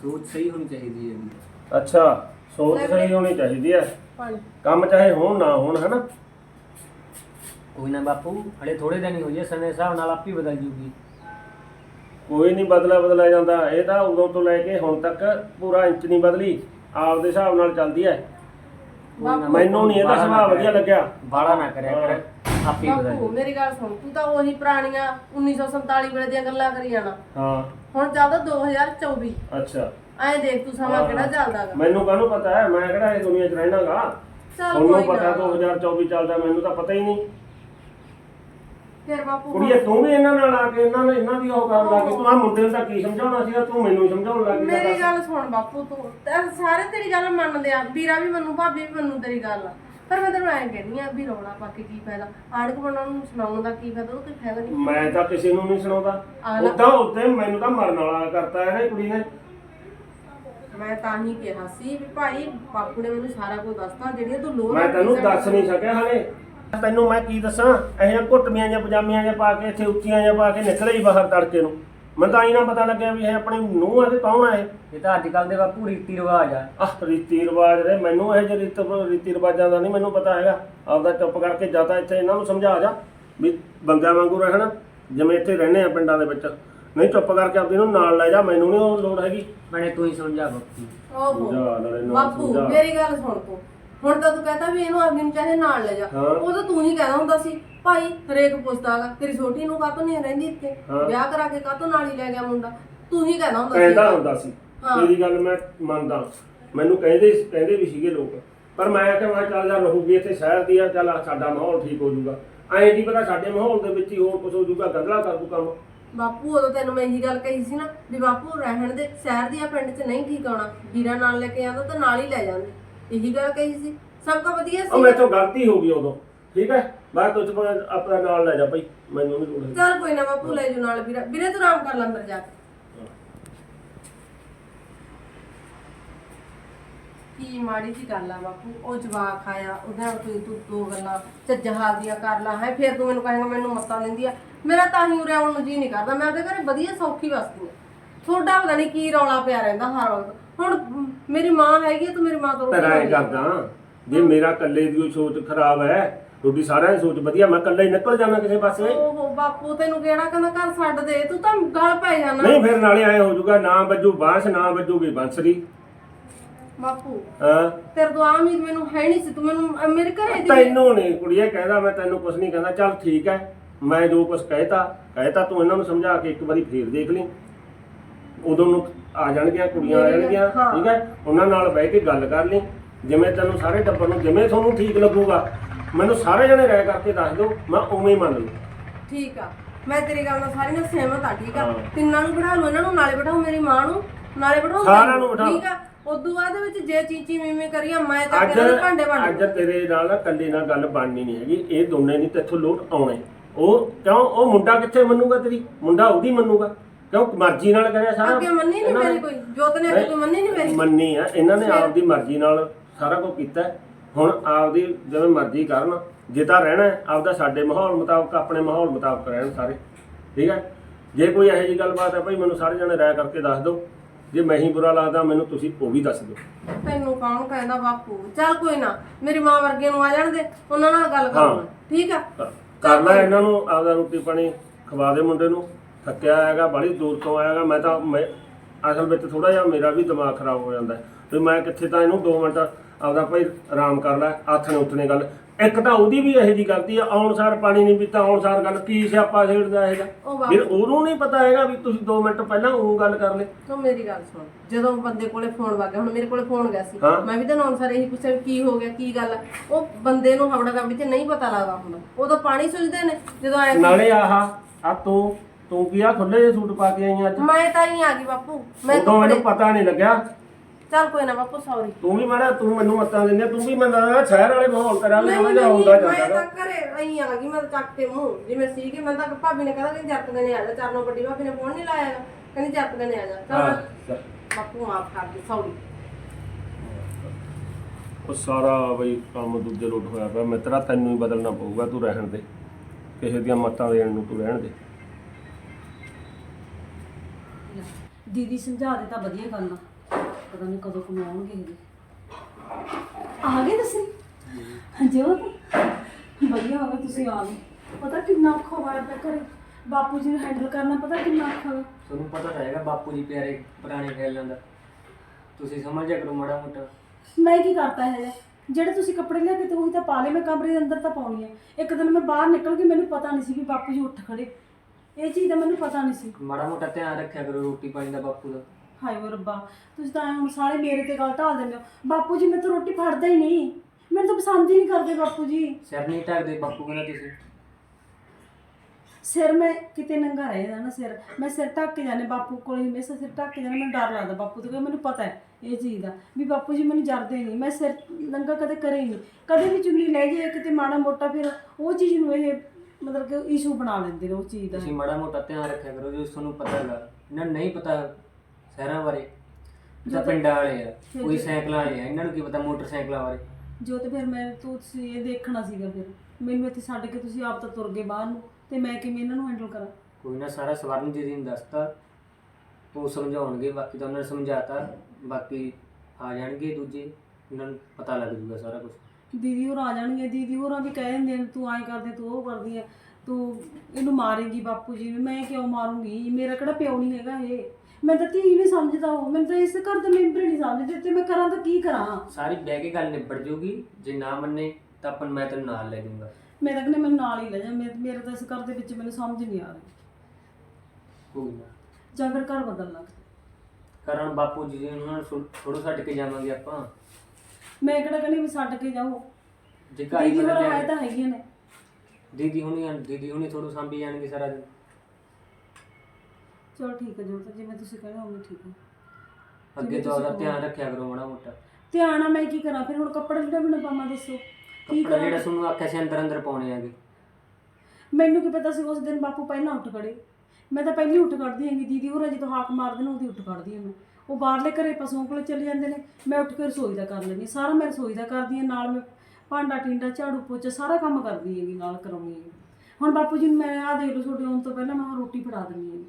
Speaker 4: ਸੋਚ ਸਹੀ ਹੋਣੀ ਚਾਹੀਦੀ ਹੈ
Speaker 1: ਅੱਛਾ ਸੋਚ ਸਹੀ ਹੋਣੀ ਚਾਹੀਦੀ ਹੈ।
Speaker 3: ਪਾਣੀ
Speaker 1: ਕੰਮ ਚਾਹੇ ਹੋਣ ਨਾ ਹੋਣ ਹੈ ਨਾ
Speaker 4: ਕੋਈ ਨਾ ਬਾਪੂ ਹਲੇ ਥੋੜੇ ਦਿਨ ਹੀ ਹੋਏ ਸਮੇਂ ਦੇ ਹਿਸਾਬ ਨਾਲ ਆਪੀ ਬਦਲ ਜੂਗੀ।
Speaker 1: ਕੋਈ ਨਹੀਂ ਬਦਲਾ ਬਦਲਾ ਜਾਂਦਾ। ਇਹ ਤਾਂ ਉਦੋਂ ਤੋਂ ਲੈ ਕੇ ਹੁਣ ਤੱਕ ਪੂਰਾ ਇੰਚ ਨਹੀਂ ਬਦਲੀ। ਆਪ ਦੇ ਹਿਸਾਬ ਨਾਲ ਚੱਲਦੀ ਹੈ। ਮੈਨੂੰ ਨਹੀਂ ਇਹਦਾ ਸੁਭਾਅ ਵਧੀਆ। ਲੱਗਿਆ।
Speaker 4: ਬਾਹਲਾ ਨਾ ਕਰਿਆ ਕਰ ਆਪੀ ਬਦਲ
Speaker 3: ਬਾਪੂ ਮੇਰੀ ਗੱਲ ਸੁਣ ਤੂੰ ਤਾਂ ਉਹੀ ਪੁਰਾਣੀਆਂ 1947 ਵੇਲੇ ਦੀਆਂ ਗੱਲਾਂ ਕਰੀ ਜਾਣਾ।
Speaker 1: ਹਾਂ।
Speaker 3: ਹੁਣ ਚੱਲਦਾ 2024
Speaker 1: ਅੱਛਾ।
Speaker 3: ਐਂ ਦੇਖ ਤੂੰ ਸਮਾਂ ਕਿਹੜਾ ਚੱਲਦਾਗਾ
Speaker 1: ਮੈਨੂੰ ਕਾਹਨੂੰ ਪਤਾ ਹੈ? ਮੈਂ ਕਿਹੜਾ ਇਹ ਦੁਨੀਆ 'ਚ ਰਹਿਣਾਗਾ?
Speaker 3: ਚੱਲ
Speaker 1: ਤੁਹਾਨੂੰ
Speaker 3: ਕੋਈ
Speaker 1: ਪਤਾ
Speaker 3: ਨਾ।
Speaker 1: 2024 ਚੱਲਦਾ ਮੈਨੂੰ ਤਾਂ ਪਤਾ ਹੀ ਨਹੀਂ।
Speaker 3: ਫਿਰ ਬਾਪੂ
Speaker 1: ਕੁੜੀਏ ਤੂੰ ਵੀ ਇਹਨਾਂ ਨਾਲ ਆ ਕੇ ਇਹਨਾਂ ਨੇ ਇਹਨਾਂ ਦੀ ਉਹ ਕਰਨ ਲੱਗੀ ਤੂੰ ਆ ਮੁੰਡੇ ਨੂੰ ਤਾਂ ਕੀ ਸਮਝਾਉਣਾ ਸੀਗਾ ਤੂੰ ਮੈਨੂੰ ਸਮਝਾਉਣ ਲੱਗ ਗਿਆ
Speaker 3: ਮੇਰੀ ਗੱਲ ਸੁਣ ਬਾਪੂ ਤੂੰ ਤੇ ਸਾਰੇ ਤੇਰੀ ਗੱਲ ਮੰਨਦੇ ਆ ਵੀਰਾ ਵੀ ਮੰਨੂ ਭਾਬੀ ਵੀ ਮੰਨੂ ਤੇਰੀ ਗੱਲ ਪਰ ਮੈਂ ਤੈਨੂੰ ਐਂ ਕਹਿੰਦੀ ਆ ਵੀ ਰੌਲਾ ਪਾ ਕੇ ਕੀ ਫਾਇਦਾ? ਆੜਕ ਬਣਾਉਣ ਨੂੰ ਸੁਣਾਉਣ ਦਾ ਕੀ ਫਾਇਦਾ? ਉਹ ਕੋਈ ਫਾਇਦਾ ਨਹੀਂ।
Speaker 1: ਮੈਂ ਤਾਂ ਕਿਸੇ ਨੂੰ ਨਹੀਂ ਸੁਣਾਉਂਦਾ।
Speaker 3: ਆਲਾ।
Speaker 1: ਉਦਾਂ ਉੱਤੇ ਮੈਨੂੰ ਤਾਂ ਮਰਨ ਵਾਲਾ ਕਰਤਾ ਇਹਨੇ ਕੁੜੀ ਨੇ।
Speaker 3: ਮੈਂ ਤਾਂ ਹੀ ਕਿਹਾ ਸੀ ਵੀ ਭਾਈ ਬਾਪੂ ਨੇ ਮੈਨੂੰ ਸਾਰਾ ਕੁਝ ਦੱਸਤਾ ਜਿਹੜੀਆਂ ਤੂੰ ਲੋੜ
Speaker 1: ਮੈਂ ਤੈਨੂੰ ਦੱਸ ਨਹੀਂ ਸਕਿਆ ਹਲੇ। ਤੈਨੂੰ ਮੈਂ ਕੀ ਦੱਸਾਂ? ਇਹ ਘੁੱਟਮੀਆਂ ਜਾਂ ਪਜਾਮੀਆਂ ਜਾਂ ਪਾ ਕੇ ਇੱਥੇ ਉੱਚੀਆਂ ਜਾਂ ਪਾ ਕੇ ਨਿਕਲੇ ਹੀ ਬਾਹਰ ਤੜਕੇ ਨੂੰ। ਮੈਨੂੰ ਤਾਂ ਹੀ ਨਾ ਪਤਾ ਲੱਗਿਆ ਵੀ ਇਹ ਆਪਣੀ ਨੂੰਹ ਹੈ ਤੇ ਕੌਣ ਹੈ
Speaker 4: ਇਹ? ਤਾਂ ਅੱਜ ਕੱਲ ਦੇ ਬਾਪੂ ਰੀਤੀ ਰਿਵਾਜ ਆ।
Speaker 1: ਆਹ ਰੀਤੀ ਰਿਵਾਜ ਦੇ ਮੈਨੂੰ ਇਹ ਜਿਹੇ ਰੀਤ ਰੀਤੀ ਰਿਵਾਜਾਂ ਦਾ ਨਹੀਂ ਮੈਨੂੰ ਪਤਾ ਹੈਗਾ। ਆਪਦਾ ਚੁੱਪ ਕਰਕੇ ਜਾਂ ਤਾਂ ਇੱਥੇ ਇਹਨਾਂ ਨੂੰ ਸਮਝਾ ਜਾ ਵੀ ਬੰਦਿਆਂ ਵਾਂਗੂ ਰਹਿਣ ਜਿਵੇਂ ਇੱਥੇ ਰਹਿੰਦੇ ਆ ਪਿੰਡਾਂ ਦੇ ਵਿੱਚ। ਨਹੀਂ ਚੁੱਪ ਕਰਕੇ ਆਪਦੀ ਨੂੰ ਨਾਲ ਲੈ ਜਾ ਮੈਨੂੰ ਨਹੀਂ ਉਹ ਲੋੜ ਹੈਗੀ।
Speaker 4: ਭੈਣੇ ਤੂੰ ਹੀ ਸਮਝਾ ਬਾਪੂ।
Speaker 3: ਓਹੋ
Speaker 1: ਸਮਝਾ ਨਾਲੇ ਨਾ
Speaker 3: ਬਾਪੂ
Speaker 1: ਸਮਝਾ।
Speaker 3: ਮੇਰੀ ਗੱਲ ਸੁਣ ਤੂੰ। ਹੁਣ ਤਾਂ ਤੂੰ ਕਹਤਾ ਵੀ ਇਹਨੂੰ ਆਪਣੀ ਨੂੰ ਚਾਹੇ ਨਾਲ ਲੈ ਜਾ।
Speaker 1: ਹਾਂ।
Speaker 3: ਉਹ ਤਾਂ ਤੂੰ ਹੀ ਕਹਿੰਦਾ ਹੁੰਦਾ ਸੀ ਭਾਈ ਹਰੇਕ ਪੁੱਛਦਾਗਾ ਤੇਰੀ ਛੋਟੀ ਨੂੰ ਕਾਹਤੋਂ ਨਹੀਂ ਰਹਿੰਦੀ ਇੱਥੇ?
Speaker 1: ਹਾਂ।
Speaker 3: ਵਿਆਹ ਕਰਾ ਕੇ ਕਾਹਤੋਂ ਨਾਲ ਹੀ ਲੈ ਗਿਆ ਮੁੰਡਾ? ਤੂੰ ਹੀ ਕਹਿੰਦਾ ਹੁੰਦਾ ਸੀ।
Speaker 1: ਕਹਿੰਦਾ ਹੁੰਦਾ ਸੀ।
Speaker 3: ਹਾਂ।
Speaker 1: ਗੱਲ ਮੈਂ ਮੰਨਦਾ। ਮੈਨੂੰ ਕਹਿੰਦੇ ਕਹਿੰਦੇ ਵੀ ਸੀਗੇ ਲੋਕ। ਪਰ ਮੈਂ ਕਿਹਾ ਮੈਂ ਚੱਲ ਜਾ ਰਹੂਗੀ ਇੱਥੇ ਸ਼ਹਿਰ ਦੀ ਆ ਚੱਲ ਸਾਡਾ ਮਾਹੌਲ ਠੀਕ ਹੋ ਜਾਊਗਾ। ਐਂ ਕੀ ਪਤਾ ਸਾਡੇ ਮਾਹੌਲ ਦੇ ਵਿੱਚ ਹੀ ਹੋਰ ਕੁਝ ਹੋ ਜਾਊਗਾ ਗੰਦਲਾ ਕਰ ਦੂ ਕੰਮ।
Speaker 3: ਬਾਪੂ ਉਦੋਂ ਤੈਨੂੰ ਮੈਂ ਇਹੀ ਗੱਲ ਕਹੀ ਸੀ ਨਾ ਵੀ ਬਾਪੂ ਰਹਿਣ ਦੇ ਸ਼ਹਿਰ ਦੀ ਆ ਪਿੰਡ 'ਚ ਨਹੀਂ ਠੀਕ ਆਉਣਾ। ਵੀਰਾ ਨਾਲ ਲੈ ਕੇ ਆਂਦਾ ਤਾਂ ਨਾਲ ਹੀ ਲੈ ਜਾਂਦੇ। ਇਹੀ ਗੱਲ ਕਹੀ ਸੀ। ਸਭ ਤੋਂ ਵਧੀਆ
Speaker 1: ਉਹ
Speaker 3: ਸੀ
Speaker 1: ਮੈਥੋਂ ਗਲਤੀ ਹੋ ਗਈ ਉਦੋਂ। ਠੀਕ ਹੈ? ਬਾਅਦ ਤੋਂ ਚੁੱਪ ਆਪਣਾ ਨਾਲ ਲੈ ਜਾ ਭਾਈ। ਮੈਨੂੰ ਨਹੀਂ ਲੋੜ ਹੈਗੀ।
Speaker 3: ਚੱਲ ਕੋਈ ਨਾ ਬਾਪੂ ਲੈ ਜੂ ਨਾਲ ਵੀਰਾ। ਵੀਰੇ ਤੂੰ ਆਰਾਮ ਕਰ ਲੈ ਅੰਦਰ ਜਾ ਕੇ। ਕੀ ਮਾੜੀ ਜੀ ਗੱਲ ਆ ਬਾਪੂ? ਉਹ ਜਵਾਕ ਆਇਆ ਉਹਦੇ ਨਾਲ ਤੂੰ ਤੂੰ ਦੋ ਗੱਲਾਂ ਚੱਜਹਾਲ ਦੀਆਂ ਕਰ ਲਾ ਹੈ। ਫਿਰ ਤੂੰ ਮੈਨੂੰ ਕਹੇਗਾ ਮੈਨੂੰ ਮੱਤਾਂ ਲੈਂਦੀ ਆ। ਮੇਰਾ ਤਾਂ ਹੀ ਉਰੇ ਆਉਣ ਨੂੰ ਜੀ ਨਹੀਂ ਕਰਦਾ। ਮੈਂ ਉਹਦੇ ਘਰੇ ਵਧੀਆ ਸੌਖੀ ਵਸਦੀ ਆ। ਤੁਹਾਡਾ ਪਤਾ ਨਹੀਂ ਕੀ ਰੌਲਾ ਪਿਆ ਰਹਿੰਦਾ ਹਰ ਵਕਤ ਹੁਣ ਮ, ਮੇਰੀ ਮਾਂ ਹੈਗੀ ਆ, ਤੂੰ ਮੇਰੀ ਮਾਂ ਤੋਂ
Speaker 1: ਪਰ ਐਂ ਕਰਦਾ ਜੇ ਮੇਰਾ ਇਕੱਲੇ ਦੀ ਉਹ ਸੋਚ ਖਰਾਬ ਹੈ ਤੁਹਾਡੀ ਸਾਰਿਆਂ ਦੀ ਸੋਚ ਵਧੀਆ ਮੈਂ ਇਕੱਲਾ ਹੀ ਨਿਕਲ ਜਾਣਾ ਕਿਸੇ ਪਾਸੇ।
Speaker 3: ਓਹੋ ਬਾਪੂ ਤੈਨੂੰ ਕਿਹੜਾ ਕਹਿੰਦਾ ਘਰ ਛੱਡ ਦੇ ਤੂੰ ਤਾਂ ਗਲ ਪੈ ਜਾਣਾ।
Speaker 1: ਨਹੀਂ ਫਿਰ ਨਾਲੇ ਐ ਹੋ ਜਾਊਗਾ ਨਾ ਵੱਜੂ ਬਾਂਸ ਨਾ ਵੱਜੂਗੀ ਬੰਸਰੀ।
Speaker 3: ਬਾਪੂ
Speaker 1: ਹਾਂ।
Speaker 3: ਤੇਰੇ ਤੋਂ ਆਮ ਹੀ ਮੈਨੂੰ ਹੈ ਨਹੀਂ ਸੀ ਤੂੰ ਮੈਨੂੰ ਅਹ ਮੇਰੇ ਘਰੇ ਦੀ
Speaker 1: ਤੈਨੂੰ ਨਹੀਂ ਕੁੜੀਏ ਕਹਿੰਦਾ ਮੈਂ ਤੈਨੂੰ ਕੁਝ ਨਹੀਂ ਕਹਿੰਦਾ ਚੱਲ ਠੀਕ ਹੈ ਮੈਂ ਜੋ ਕੁਝ ਕਹਿਤਾ ਕਹਿਤਾ ਤੂੰ ਇਹਨਾਂ ਨੂੰ ਸਮਝਾ ਕੇ ਇੱਕ ਵਾਰੀ ਫੇਰ ਦੇਖ ਲਈ। ਉਦੋਂ ਨੂੰ ਆ ਜਾਣਗੀਆਂ ਕੁੜੀਆਂ ਆ ਜਾਣਗੀਆਂ
Speaker 3: ਹਾਂ।
Speaker 1: ਠੀਕ ਹੈ? ਉਹਨਾਂ ਨਾਲ ਬਹਿ ਕੇ ਗੱਲ ਕਰ ਲਈ। ਜਿਵੇਂ ਤੈਨੂੰ ਸਾਰੇ ਟੱਬਰ ਨੂੰ ਜਿਵੇਂ ਤੁਹਾਨੂੰ ਠੀਕ ਲੱਗੂਗਾ ਮੈਨੂੰ ਸਾਰੇ ਜਣੇ ਰਾਏ ਕਰਕੇ ਦੱਸ ਦਿਓ ਮੈਂ ਉਵੇਂ ਹੀ ਮੰਨ ਲੂ
Speaker 3: ਠੀਕ ਆ। ਮੈਂ ਤੇਰੀ ਗੱਲ ਨਾਲ ਸਾਰੀ ਨਾਲ ਸਹਿਮਤ ਆ ਠੀਕ ਆ?
Speaker 1: ਹਾਂ।
Speaker 3: ਤਿੰਨਾਂ ਨੂੰ ਬਿਠਾ ਲਓ ਇਹਨਾਂ ਨੂੰ ਨਾਲੇ ਬਿਠਾਓ ਮੇਰੀ ਮਾਂ ਨੂੰ ਨਾਲੇ ਬਿਠਾਓ
Speaker 1: ਸਾਰਿਆਂ ਨੂੰ ਬਿਠਾਓ।
Speaker 3: ਠੀਕ ਆ? ਉਦੋਂ ਬਾਅਦ ਵਿੱਚ ਜੇ ਚੀਚੀ ਮੀਮੀ ਕਰੀਆ ਮੈਂ ਤਾਂ
Speaker 1: ਅੱਜ
Speaker 3: ਕਹਿੰਦਾ ਭਾਂਡੇ ਬਣ
Speaker 1: ਅੱਜ ਤੇਰੇ ਨਾਲ ਨਾ ਕੱਲੀ ਨਾਲ ਗੱਲ ਬਣਨੀ ਨਹੀਂ ਹੈਗੀ ਇਹ ਦੋਨੇ ਨਹੀਂ ਤੇਥੋਂ ਲੋਟ ਆਉਣੇ। ਉਹ ਕਿਉਂ? ਉਹ ਮੁੰਡਾ ਕਿੱਥੇ ਮੰਨੂਗਾ ਤੇਰੀ? ਮੁੰਡਾ ਉਹਦੀ ਮੰਨੂਗਾ। ਕਿਉਂ ਮਰਜ਼ੀ ਨਾਲ ਕਰਿਆ ਸਾਰਾ?
Speaker 3: ਅੱਗੇ ਮੰਨੀ ਨਹੀਂ
Speaker 1: ਇਹਨਾਂ
Speaker 3: ਮੇਰੀ ਕੋਈ? ਜੋਤ ਨੇ ਅੱਗੇ ਕੋਈ ਮੰਨੀ ਨਹੀਂ ਮੇਰੀ?
Speaker 1: ਮੰਨੀ ਆ। ਇਹਨਾਂ ਨੇ ਆਪਦੀ ਮਰਜ਼ੀ ਨਾਲ ਸਾਰਾ ਕੁਝ ਕੀਤਾ ਹੈ। ਹੁਣ ਆਪਦੀ ਜਿਵੇਂ ਮਰਜ਼ੀ ਕਰਨ ਜੇ ਤਾਂ ਰਹਿਣਾ ਹੈ, ਆਪਦਾ ਸਾਡੇ ਮਾਹੌਲ ਮੁਤਾਬਕ ਆਪਣੇ ਮਾਹੌਲ ਮੁਤਾਬਕ ਰਹਿਣ ਸਾਰੇ। ਠੀਕ ਹੈ? ਜੇ ਕੋਈ ਇਹੋ ਜਿਹੀ ਗੱਲਬਾਤ ਹੈ ਭਾਈ ਮੈਨੂੰ ਸਾਰੇ ਜਣੇ ਰਾਏ ਕਰਕੇ ਦੱਸ ਦਿਓ। ਜੇ ਮੈਂ ਹੀ ਬੁਰਾ ਲੱਗਦਾ ਮੈਨੂੰ ਤੁਸੀਂ ਉਹ ਵੀ ਦੱਸ ਦਿਓ।
Speaker 3: ਤੈਨੂੰ ਕੌਣ ਕਹਿੰਦਾ ਬਾਪੂ? ਚੱਲ ਕੋਈ ਨਾ ਮੇਰੀ ਮਾਂ ਵਰਗੇ ਨੂੰ ਆ ਜਾਣ ਦੇ ਉਹਨਾਂ ਨਾਲ ਗੱਲ ਕਰ
Speaker 1: ਹਾਂ।
Speaker 3: ਠੀਕ ਆ?
Speaker 1: ਕਰ ਲੈ ਇਹਨਾਂ ਨੂੰ ਆਪਦਾ ਰੋਟੀ ਪਾਣੀ ਖਵਾ ਦੇ ਮੁੰਡੇ ਨੂੰ। ਥੱਕਿਆ ਹੈਗਾ ਬੜੀ ਦੂਰ ਤੋਂ ਆਇਆਗਾ ਮੈਂ ਤਾਂ ਮੈਂ ਅਸਲ ਵਿੱਚ ਥੋੜਾ ਜਿਹਾ ਮੇਰਾ ਵੀ ਦਿਮਾਗ ਖਰਾਬ ਹੋ ਜਾਂਦਾ ਹੈ। ਵੀ ਮੈਂ ਕਿੱਥੇ ਤਾਂ ਇਹਨੂੰ 2 ਮਿੰਟ ਆਪਦਾ ਭਾਈ ਆਰਾਮ ਕਰ ਲੈ ਹੱਥ ਨੇ ਉੱਤਨੇ ਗੱਲ ਇੱਕ ਤਾਂ ਉਹਦੀ ਵੀ ਇਹੋ ਜੀ ਗਲਤੀ ਆ ਆਉਣ ਸਾਰ ਪਾਣੀ ਨਹੀਂ ਪੀਤਾ ਆਉਣ ਸਾਰ ਗੱਲ ਕੀ ਸਿਆਪਾ ਛੇੜਦਾ ਹੈਗਾ
Speaker 3: ਉਹ
Speaker 1: ਫਿਰ ਉਹਨੂੰ ਨਹੀਂ ਪਤਾ ਹੈਗਾ ਵੀ ਤੁਸੀਂ 2 ਮਿੰਟ ਪਹਿਲਾਂ ਉਹ ਗੱਲ ਕਰ ਲੈ
Speaker 3: ਤੂੰ ਮੇਰੀ ਗੱਲ ਸੁਣ ਜਦੋਂ ਬੰਦੇ ਕੋਲੇ ਫੋਨ ਵਗ ਹੁਣ ਮੇਰੇ ਕੋਲੇ ਫੋਨ ਗਿਆ ਸੀ
Speaker 1: ਹਾਂ।
Speaker 3: ਮੈਂ ਵੀ ਤਾਂ ਅਨਸਾਰ ਇਹੀ ਪੁੱਛਿਆ ਵੀ ਕੀ ਹੋ ਗਿਆ ਕੀ ਗੱਲ ਆ। ਉਹ ਬੰਦੇ ਨੂੰ ਹਵੜਾ ਕੰਮ ਵਿੱਚ ਨਹੀਂ ਪਤਾ ਲੱਗਦਾ ਹੁੰਦਾ ਉਦੋਂ ਪਾਣੀ ਸੁਝਦੇ ਨੇ ਜਦੋਂ ਆਏ
Speaker 1: ਨਾਲੇ ਆਹ ਆ ਤੂੰ ਤੂੰ ਕੀ ਆ ਖੁੱਲੇ ਜਿਹੇ ਸੂਟ ਪਾ ਕੇ ਆਈ ਅੱਜ?
Speaker 3: ਮੈਂ ਤਾਂ ਹੀ ਆ ਗਈ ਬਾਪੂ ਮੈਂ
Speaker 1: ਉਦੋਂ ਮੈਨੂੰ ਪਤਾ ਨਹੀਂ ਲੱਗਿਆ।
Speaker 3: ਚੱਲ ਕੋਈ ਨਾ ਬਾਪੂ ਸੌਰੀ
Speaker 1: ਤੂੰ ਵੀ ਮਾੜਾ ਤੂੰ ਮੈਨੂੰ ਮੱਤਾਂ ਦਿੰਦੇ ਤੂੰ ਵੀ ਮੈਨੂੰ ਸ਼ਹਿਰ ਵਾਲੇ ਮਾਹੌਲ ਕਰਾਂ
Speaker 3: ਨਹੀਂ
Speaker 1: ਜਿਵੇਂ
Speaker 3: ਨਹੀਂ
Speaker 1: ਹੁੰਦਾ
Speaker 3: ਮੈਂ
Speaker 1: ਜਾਂਦਾ
Speaker 3: ਤਾਂ ਘਰੇ ਅਹੀਂ ਆ ਗਈ ਮੈਂ ਤਾਂ ਚੱਕ ਕੇ ਮੂੰਹ। ਜਿਵੇਂ ਸੀ ਕਿ ਮੈਂ ਤਾਂ ਭਾਬੀ ਨੇ ਕਹਿੰਦਾ ਕਿ ਜੱਟ ਦੇ ਨੇ ਆ ਜਾ ਚਰਨੋਂ ਵੱਡੀ ਭਾਬੀ ਨੇ ਫੋਨ ਨਹੀਂ ਲਾਇਆ ਹੈਗਾ। ਕਹਿੰਦੀ ਜੱਟ ਦੇ ਨੇ ਆ ਜਾ। ਚੱਲ
Speaker 1: ਹਾਂ
Speaker 3: ਬਾਪੂ ਮਾਫ ਕਰ ਦੇ ਸੌਰੀ
Speaker 1: ਉਹ ਸਾਰਾ ਬਈ ਕੰਮ ਦੂਜੇ ਲੋਟ ਹੋਇਆ ਪਿਆ ਮਿੱਤਰਾ ਤੈਨੂੰ ਹੀ ਬਦਲਣਾ ਪਊਗਾ ਤੂੰ ਰਹਿਣ ਦੇ। ਕਿਸੇ ਦੀਆਂ ਮੱਤਾਂ ਦੇਣ ਨੂੰ ਤੂੰ ਰਹਿਣ ਦੇ।
Speaker 2: ਦੀਦੀ ਸਮਝਾ ਦੇ ਤਾਂ ਵਧੀਆ ਗੱਲ ਆ। ਪਤਾ ਨਹੀਂ ਕਦੋਂ ਕਮਾਉਣਗੇ ਇਹ ਆ ਗਏ ਤੁਸੀਂ? ਜੋਤ ਵਧੀਆ ਹੋ ਗਿਆ ਤੁਸੀਂ ਆ ਗਏ। ਪਤਾ ਕਿੰਨਾ ਔਖਾ ਹੋਇਆ ਪਿਆ ਘਰੇ। ਬਾਪੂ ਜੀ ਨੂੰ ਹੈਂਡਲ ਕਰਨਾ ਪਤਾ ਕਿੰਨਾ ਔਖਾ
Speaker 4: ਤੁਹਾਨੂੰ ਪਤਾ ਤਾਂ ਹੈਗਾ ਬਾਪੂ ਜੀ ਪਿਆਰੇ ਪੁਰਾਣੇ ਖੇਲਾਂ ਦਾ। ਤੁਸੀਂ ਸਮਝਿਆ ਕਰੋ ਮਾੜਾ ਮੋਟਾ।
Speaker 2: ਮੈਂ ਕੀ ਕਰਤਾ ਹੈ ਜਿਹੜੇ ਤੁਸੀਂ ਕੱਪੜੇ ਲਿਆ ਕੇ ਤੇ ਉਹੀ ਤਾਂ ਪਾ ਲਏ ਮੈਂ ਕਮਰੇ ਦੇ ਅੰਦਰ ਤਾਂ ਪਾਉਣੀ ਹੈ ਇੱਕ ਦਿਨ ਮੈਂ ਬਾਹਰ ਨਿਕਲ ਗਈ ਮੈਨੂੰ ਪਤਾ ਨਹੀਂ ਸੀ ਵੀ ਬਾਪੂ ਜੀ ਉੱਠ ਖੜੇ। ਇਹ ਚੀਜ਼ ਦਾ ਮੈਨੂੰ ਪਤਾ ਨਹੀਂ ਸੀ।
Speaker 4: ਮਾੜਾ ਮੋਟਾ ਧਿਆਨ ਰੱਖਿਆ ਕਰੋ ਰੋਟੀ ਪਾਣੀ ਦਾ ਬਾਪੂ ਦਾ।
Speaker 2: ਹਾਏ ਓ ਰੱਬਾ ਤੁਸੀਂ ਤਾਂ ਐਂ ਹੁਣ ਸਾਰੇ ਮੇਰੇ ਤੇ ਗੱਲ ਢਾਲ ਦਿੰਦੇ ਹੋ। ਬਾਪੂ ਜੀ ਮੈਂ ਤਾਂ ਰੋਟੀ ਫੜਦਾ ਹੀ ਨਹੀਂ। ਮੈਨੂੰ ਤਾਂ ਪਸੰਦ ਹੀ ਨਹੀਂ ਕਰਦੇ ਬਾਪੂ ਜੀ।
Speaker 4: ਸਿਰ ਨਹੀਂ ਢੱਕਦੇ ਬਾਪੂ ਕਹਿੰਦਾ ਤੁਸੀਂ।
Speaker 2: ਸਿਰ ਮੈਂ ਕਿਤੇ ਨੰਗਾ ਰਹਿਦਾ ਨਾ ਸਿਰ। ਮੈਂ ਸਿਰ ਢੱਕ ਕੇ ਜਾਣੇ ਬਾਪੂ ਕੋਲ ਹੀ ਹਮੇਸ਼ਾ ਸਿਰ ਢੱਕ ਕੇ ਜਾਣਾ ਮੈਨੂੰ ਡਰ ਲੱਗਦਾ ਬਾਪੂ ਤੋਂ ਕਿਉਂਕਿ ਮੈਨੂੰ ਪਤਾ ਹੈ ਇਹ ਚੀਜ਼ ਦਾ ਵੀ ਬਾਪੂ ਜੀ ਮੈਨੂੰ ਜਰਦੇ ਨਹੀਂ। ਮੈਂ ਸਿਰ ਨੰਗਾ ਕਦੇ ਕਰੇ ਹੀ ਨਹੀਂ। ਕਦੇ ਵੀ ਚੁੰਨੀ ਲੈ ਜਾਏ ਕਿਤੇ ਮਾੜਾ ਮੋਟਾ ਫਿਰ ਉਹ ਚੀਜ਼ ਨੂੰ ਇਹ ਮਤਲਬ ਕਿ ਇਸ਼ੂ ਬਣਾ ਲੈਂਦੇ ਨੇ ਉਹ ਚੀਜ਼ ਦਾ।
Speaker 4: ਤੁਸੀਂ ਮਾੜਾ ਮੋਟਾ ਧਿਆਨ ਰੱਖਿਆ ਕਰੋ ਜੋ ਤੁਹਾਨੂੰ ਪਤਾ ਹੈਗਾ ਇਹਨਾਂ ਨੂੰ ਨਹੀਂ ਪਤਾ ਸ਼ਹਿਰਾਂ ਬਾਰੇ ਇਹ ਤਾਂ ਪਿੰਡਾਂ ਵਾਲੇ ਆ ਕੋਈ ਸਾਈਕਲਾਂ ਵਾਲੇ ਆ ਇਹਨਾਂ ਨੂੰ ਕੀ ਪਤਾ ਮੋਟਰਸਾਈਕਲਾਂ ਬਾਰੇ?
Speaker 2: ਜੋ ਤੇ ਫਿਰ ਮੈਂ ਤੁਸੀਂ ਇਹ ਦੇਖਣਾ ਸੀਗਾ ਫਿਰ। ਮੈਨੂੰ ਇੱਥੇ ਛੱਡ ਕੇ ਤੁਸੀਂ ਆਪ ਤਾਂ ਤੁਰ ਗਏ ਬਾਹਰ ਨੂੰ ਤੇ ਮੈਂ ਕਿਵੇਂ ਇਹਨਾਂ ਨੂੰ ਹੈਂਡਲ ਕਰਾਂ?
Speaker 4: ਕੋਈ ਨਾ ਸਾਰਾ ਸਵਰਨ ਜੀ ਨੂੰ ਦੱਸਤਾ। ਉਹ ਸਮਝਾਉਣਗੇ ਬਾਕੀ ਤਾਂ ਉਹਨਾਂ ਨੇ ਸਮਝਾਤਾ। ਬਾਕੀ ਆ ਜਾਣਗੇ ਦੂਜੇ ਇਹਨਾਂ ਨੂੰ ਪਤਾ ਲੱਗ ਜੂਗਾ ਸਾਰਾ ਕੁਝ
Speaker 2: ਦੀਦੀ ਹੋਰ ਆ ਜਾਣਗੇ ਦੀਦੀ ਹੋਰਾਂ ਵੀ ਕਹਿ ਦਿੰਦੇ ਨੇ ਤੂੰ ਐਂ ਕਰਦੀ ਤੂੰ ਉਹ ਕਰਦੀ ਆ ਤੂੰ ਇਹਨੂੰ ਮਾਰੇਂਗੀ ਬਾਪੂ ਜੀ ਨੂੰ ਮੈਂ ਕਿਉਂ ਮਾਰੂੰਗੀ? ਮੇਰਾ ਕਿਹੜਾ ਪਿਓ ਨਹੀਂ ਹੈਗਾ ਇਹ। ਮੈਂ ਤਾਂ ਧੀ ਨਹੀਂ ਸਮਝਦਾ ਉਹ ਮੈਨੂੰ ਤਾਂ ਇਸ ਘਰ ਦੇ ਮੈਂਬਰ ਹੀ ਨਹੀਂ ਸਮਝਦੇ ਤੇ ਮੈਂ ਕਰਾਂ ਤਾਂ ਕੀ ਕਰਾਂ?
Speaker 4: ਸਾਰੀ ਬਹਿ ਕੇ ਗੱਲ ਨਿਬੜ ਜੂਗੀ ਜੇ ਨਾ ਮੰਨੇ ਤਾਂ ਆਪਾਂ ਮੈਂ ਤੈਨੂੰ ਨਾਲ ਲੈ ਜਾਊਂਗਾ।
Speaker 2: ਮੈਂ ਤਾਂ ਕਹਿੰਦਾ ਮੈਨੂੰ ਨਾਲ ਹੀ ਲੈ ਜਾ ਮੇ- ਮੇਰੇ ਤਾਂ ਇਸ ਘਰ ਦੇ ਵਿੱਚ ਮੈਨੂੰ ਸਮਝ ਨਹੀਂ ਆ ਰਹੀ।
Speaker 4: ਕੋਈ ਨਾ।
Speaker 2: ਜਾਂ ਫਿਰ ਘਰ ਬਦਲ ਲੱਗ
Speaker 4: ਕਰਨ ਬਾਪੂ ਜੀ ਨੂੰ ਥੋੜੋ ਛੱਡ ਕੇ ਜਾਵਾਂਗੇ ਆਪਾਂ।
Speaker 2: ਮੈਂ ਕਿਹੜਾ ਕਹਿੰਦੀ ਵੀ ਛੱਡ ਕੇ ਜਾਓ।
Speaker 4: ਜੇ ਕਾਈ
Speaker 2: ਦੀਦੀ
Speaker 4: ਬਦਲ
Speaker 2: ਹੋਰਾਂ ਹੈ ਤਾਂ ਹੈਗੀਆਂ ਨੇ।
Speaker 4: ਦੀਦੀ ਹੁਣੀ ਦੀਦੀ ਹੁਣੀ ਥੋੜੂ ਸਾਂਭੀ ਜਾਣਗੇ ਸਾਰਾ ਦਿਨ।
Speaker 2: ਚਲੋ ਠੀਕ ਹੈ ਜੋ ਜਿਵੇਂ ਤੁਸੀਂ ਕਹਿੰਦੇ ਹੋ ਉਵੇਂ ਠੀਕ ਹੈ
Speaker 4: ਅੱਗੇ ਤੋਂ ਉਹਦਾ ਧਿਆਨ ਰੱਖਿਆ ਕਰੋ ਮਾੜਾ ਮੋਟਾ।
Speaker 2: ਧਿਆਨ ਆ ਮੈਂ ਕੀ ਕਰਾਂ ਫਿਰ ਹੁਣ ਕੱਪੜੇ ਜਿਹੜੇ ਮੈਨੂੰ ਪਾਵਾਂ ਦੱਸੋ। ਕੀ
Speaker 4: ਕੱਪੜਾ
Speaker 2: ਕਰਾਂ?
Speaker 4: ਜਿਹੜਾ ਤੁਹਾਨੂੰ ਆਖਿਆ ਸੀ ਅੰਦਰ ਅੰਦਰ ਪਾਉਣੇ ਆਗੇ।
Speaker 2: ਮੈਨੂੰ ਕੀ ਪਤਾ ਸੀ ਉਸ ਦਿਨ ਬਾਪੂ ਪਹਿਲਾਂ ਉੱਠ ਖੜੇ। ਮੈਂ ਤਾਂ ਪਹਿਲਾਂ ਹੀ ਉੱਠ ਖੜਦੀ ਹੈਗੀ ਦੀਦੀ ਹੋਰਾਂ ਜਦੋਂ ਹਾਕ ਮਾਰਦੇ ਨੇ ਉਹਦੀ ਉੱਠ ਖੜਦੀ ਹਾਂ ਮੈਂ। ਉਹ ਬਾਹਰਲੇ ਘਰੇ ਪਸ਼ੂਆਂ ਕੋਲੇ ਚਲੇ ਜਾਂਦੇ ਨੇ ਮੈਂ ਉੱਠ ਕੇ ਰਸੋਈ ਦਾ ਕਰ ਲੈਂਦੀ ਸਾਰਾ ਮੈਂ ਰਸੋਈ ਦਾ ਕਰਦੀ ਹਾਂ ਨਾਲ ਮੈਂ ਭਾਂਡਾ ਟਿੰਡਾ ਝਾੜੂ ਪੋਚਾ ਸਾਰਾ ਕੰਮ ਕਰਦੀ ਹੈਗੀ ਨਾਲ ਕਰਾਉਂਦੀ ਹੈਗੀ। ਹੁਣ ਬਾਪੂ ਜੀ ਨੂੰ ਮੈਂ ਆ ਦੇਖ ਲਓ ਤੁਹਾਡੇ ਆਉਣ ਤੋਂ ਪਹਿਲਾਂ ਮੈਂ ਰੋਟੀ ਫੜਾ ਦਿੰਦੀ ਹੈਗੀ।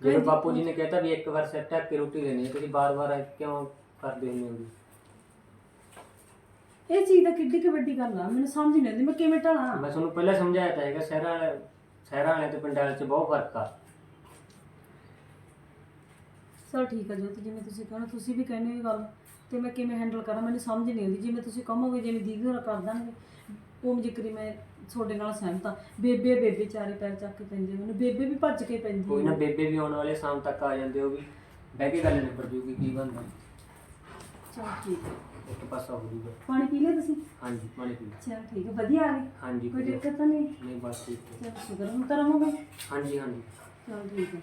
Speaker 4: ਜਦੋਂ ਬਾਪੂ ਜੀ ਨੇ ਕਹਿਤਾ ਵੀ ਇੱਕ ਵਾਰ ਸਿਰ ਢੱਕ ਕੇ ਰੋਟੀ ਦੇਣੀ ਹੈ ਤੁਸੀਂ ਬਾਰ-ਬਾਰ ਕਿਉਂ ਕਰਦੇ ਹੁੰਦੇ ਹੋ?
Speaker 2: ਇਹ ਚੀਜ਼ ਤਾਂ ਕਿੱਡੀ ਕੁ ਵੱਡੀ ਗੱਲ ਆ ਮੈਨੂੰ ਸਮਝ ਨਹੀਂ ਆਉਂਦੀ ਮੈਂ ਕਿਵੇਂ ਢਾਲਾਂ?
Speaker 4: ਮੈਂ ਤੁਹਾਨੂੰ ਪਹਿਲਾਂ ਸਮਝਾਇਆ ਤਾਂ ਹੈਗਾ ਸ਼ਹਿਰਾਂ ਸ਼ਹਿਰਾਂ ਵਾਲੇ ਤੇ ਪਿੰਡਾਂ ਵਾਲੇ 'ਚ ਬਹੁਤ ਫ਼ਰਕ ਆ।
Speaker 2: ਚਲ ਠੀਕ ਹੈ ਜੋਤ ਜਿਵੇਂ ਤੁਸੀਂ ਕਹਿੰਦੇ ਤੁਸੀਂ ਵੀ ਕਹਿੰਦੇ ਹੋ ਇਹ ਗੱਲ ਤੇ ਮੈਂ ਕਿਵੇਂ ਹੈਂਡਲ ਕਰਾਂ ਮੈਨੂੰ ਸਮਝ ਨਹੀਂ ਆਉਂਦੀ ਜਿਵੇਂ ਤੁਸੀਂ ਕਹੋਗੇ ਜਿਵੇਂ ਦੀਦੀ ਹੋਰਾਂ ਕਰ ਦੇਣਗੇ ਉਹ ਜ਼ਿਕਰੀ ਮੈਂ ਤੁਹਾਡੇ ਨਾਲ ਸਹਿਮਤ ਹਾਂ ਬੇਬੇ ਬੇਬੇ ਚਾਰੇ ਪੈਰ ਚੱਕ ਕੇ ਪੈਂਦੇ ਮੈਨੂੰ ਬੇਬੇ ਵੀ ਭੱਜ ਕੇ ਪੈਂਦੀ
Speaker 4: ਕੋਈ ਨਾ
Speaker 2: ਹੈ।
Speaker 4: ਬੇਬੇ ਵੀ ਆਉਣ ਵਾਲੇ ਸ਼ਾਮ ਤੱਕ ਆ ਜਾਂਦੇ ਉਹ ਵੀ ਬਹਿ ਕੇ ਗੱਲ ਨਿਬੜ ਜੂਗੀ ਕੀ ਬਣਦਾ।
Speaker 2: ਚੱਲ ਠੀਕ ਹੈ
Speaker 4: ਇੱਕ ਪਾਸਾ ਹੋ ਜੂਗਾ।
Speaker 2: ਪਾਣੀ ਪੀ ਲਿਆ ਤੁਸੀਂ?
Speaker 4: ਹਾਂਜੀ ਪਾਣੀ ਪੀ ਲਓ।
Speaker 2: ਚਲ ਠੀਕ ਹੈ ਵਧੀਆ ਆ ਗਏ
Speaker 4: ਹਾਂਜੀ
Speaker 2: ਕੋਈ
Speaker 4: ਵਧੀਆ।
Speaker 2: ਦਿੱਕਤ ਤਾਂ ਨਹੀਂ?
Speaker 4: ਨਹੀਂ ਬਸ ਠੀਕ ਹੈ
Speaker 2: ਚਲ ਸ਼ੁਕਰ ਹੁਣ ਤਾਂ ਰਹੋਗੇ
Speaker 4: ਹਾਂਜੀ ਹਾਂਜੀ।
Speaker 2: ਚਲ ਠੀਕ ਹੈ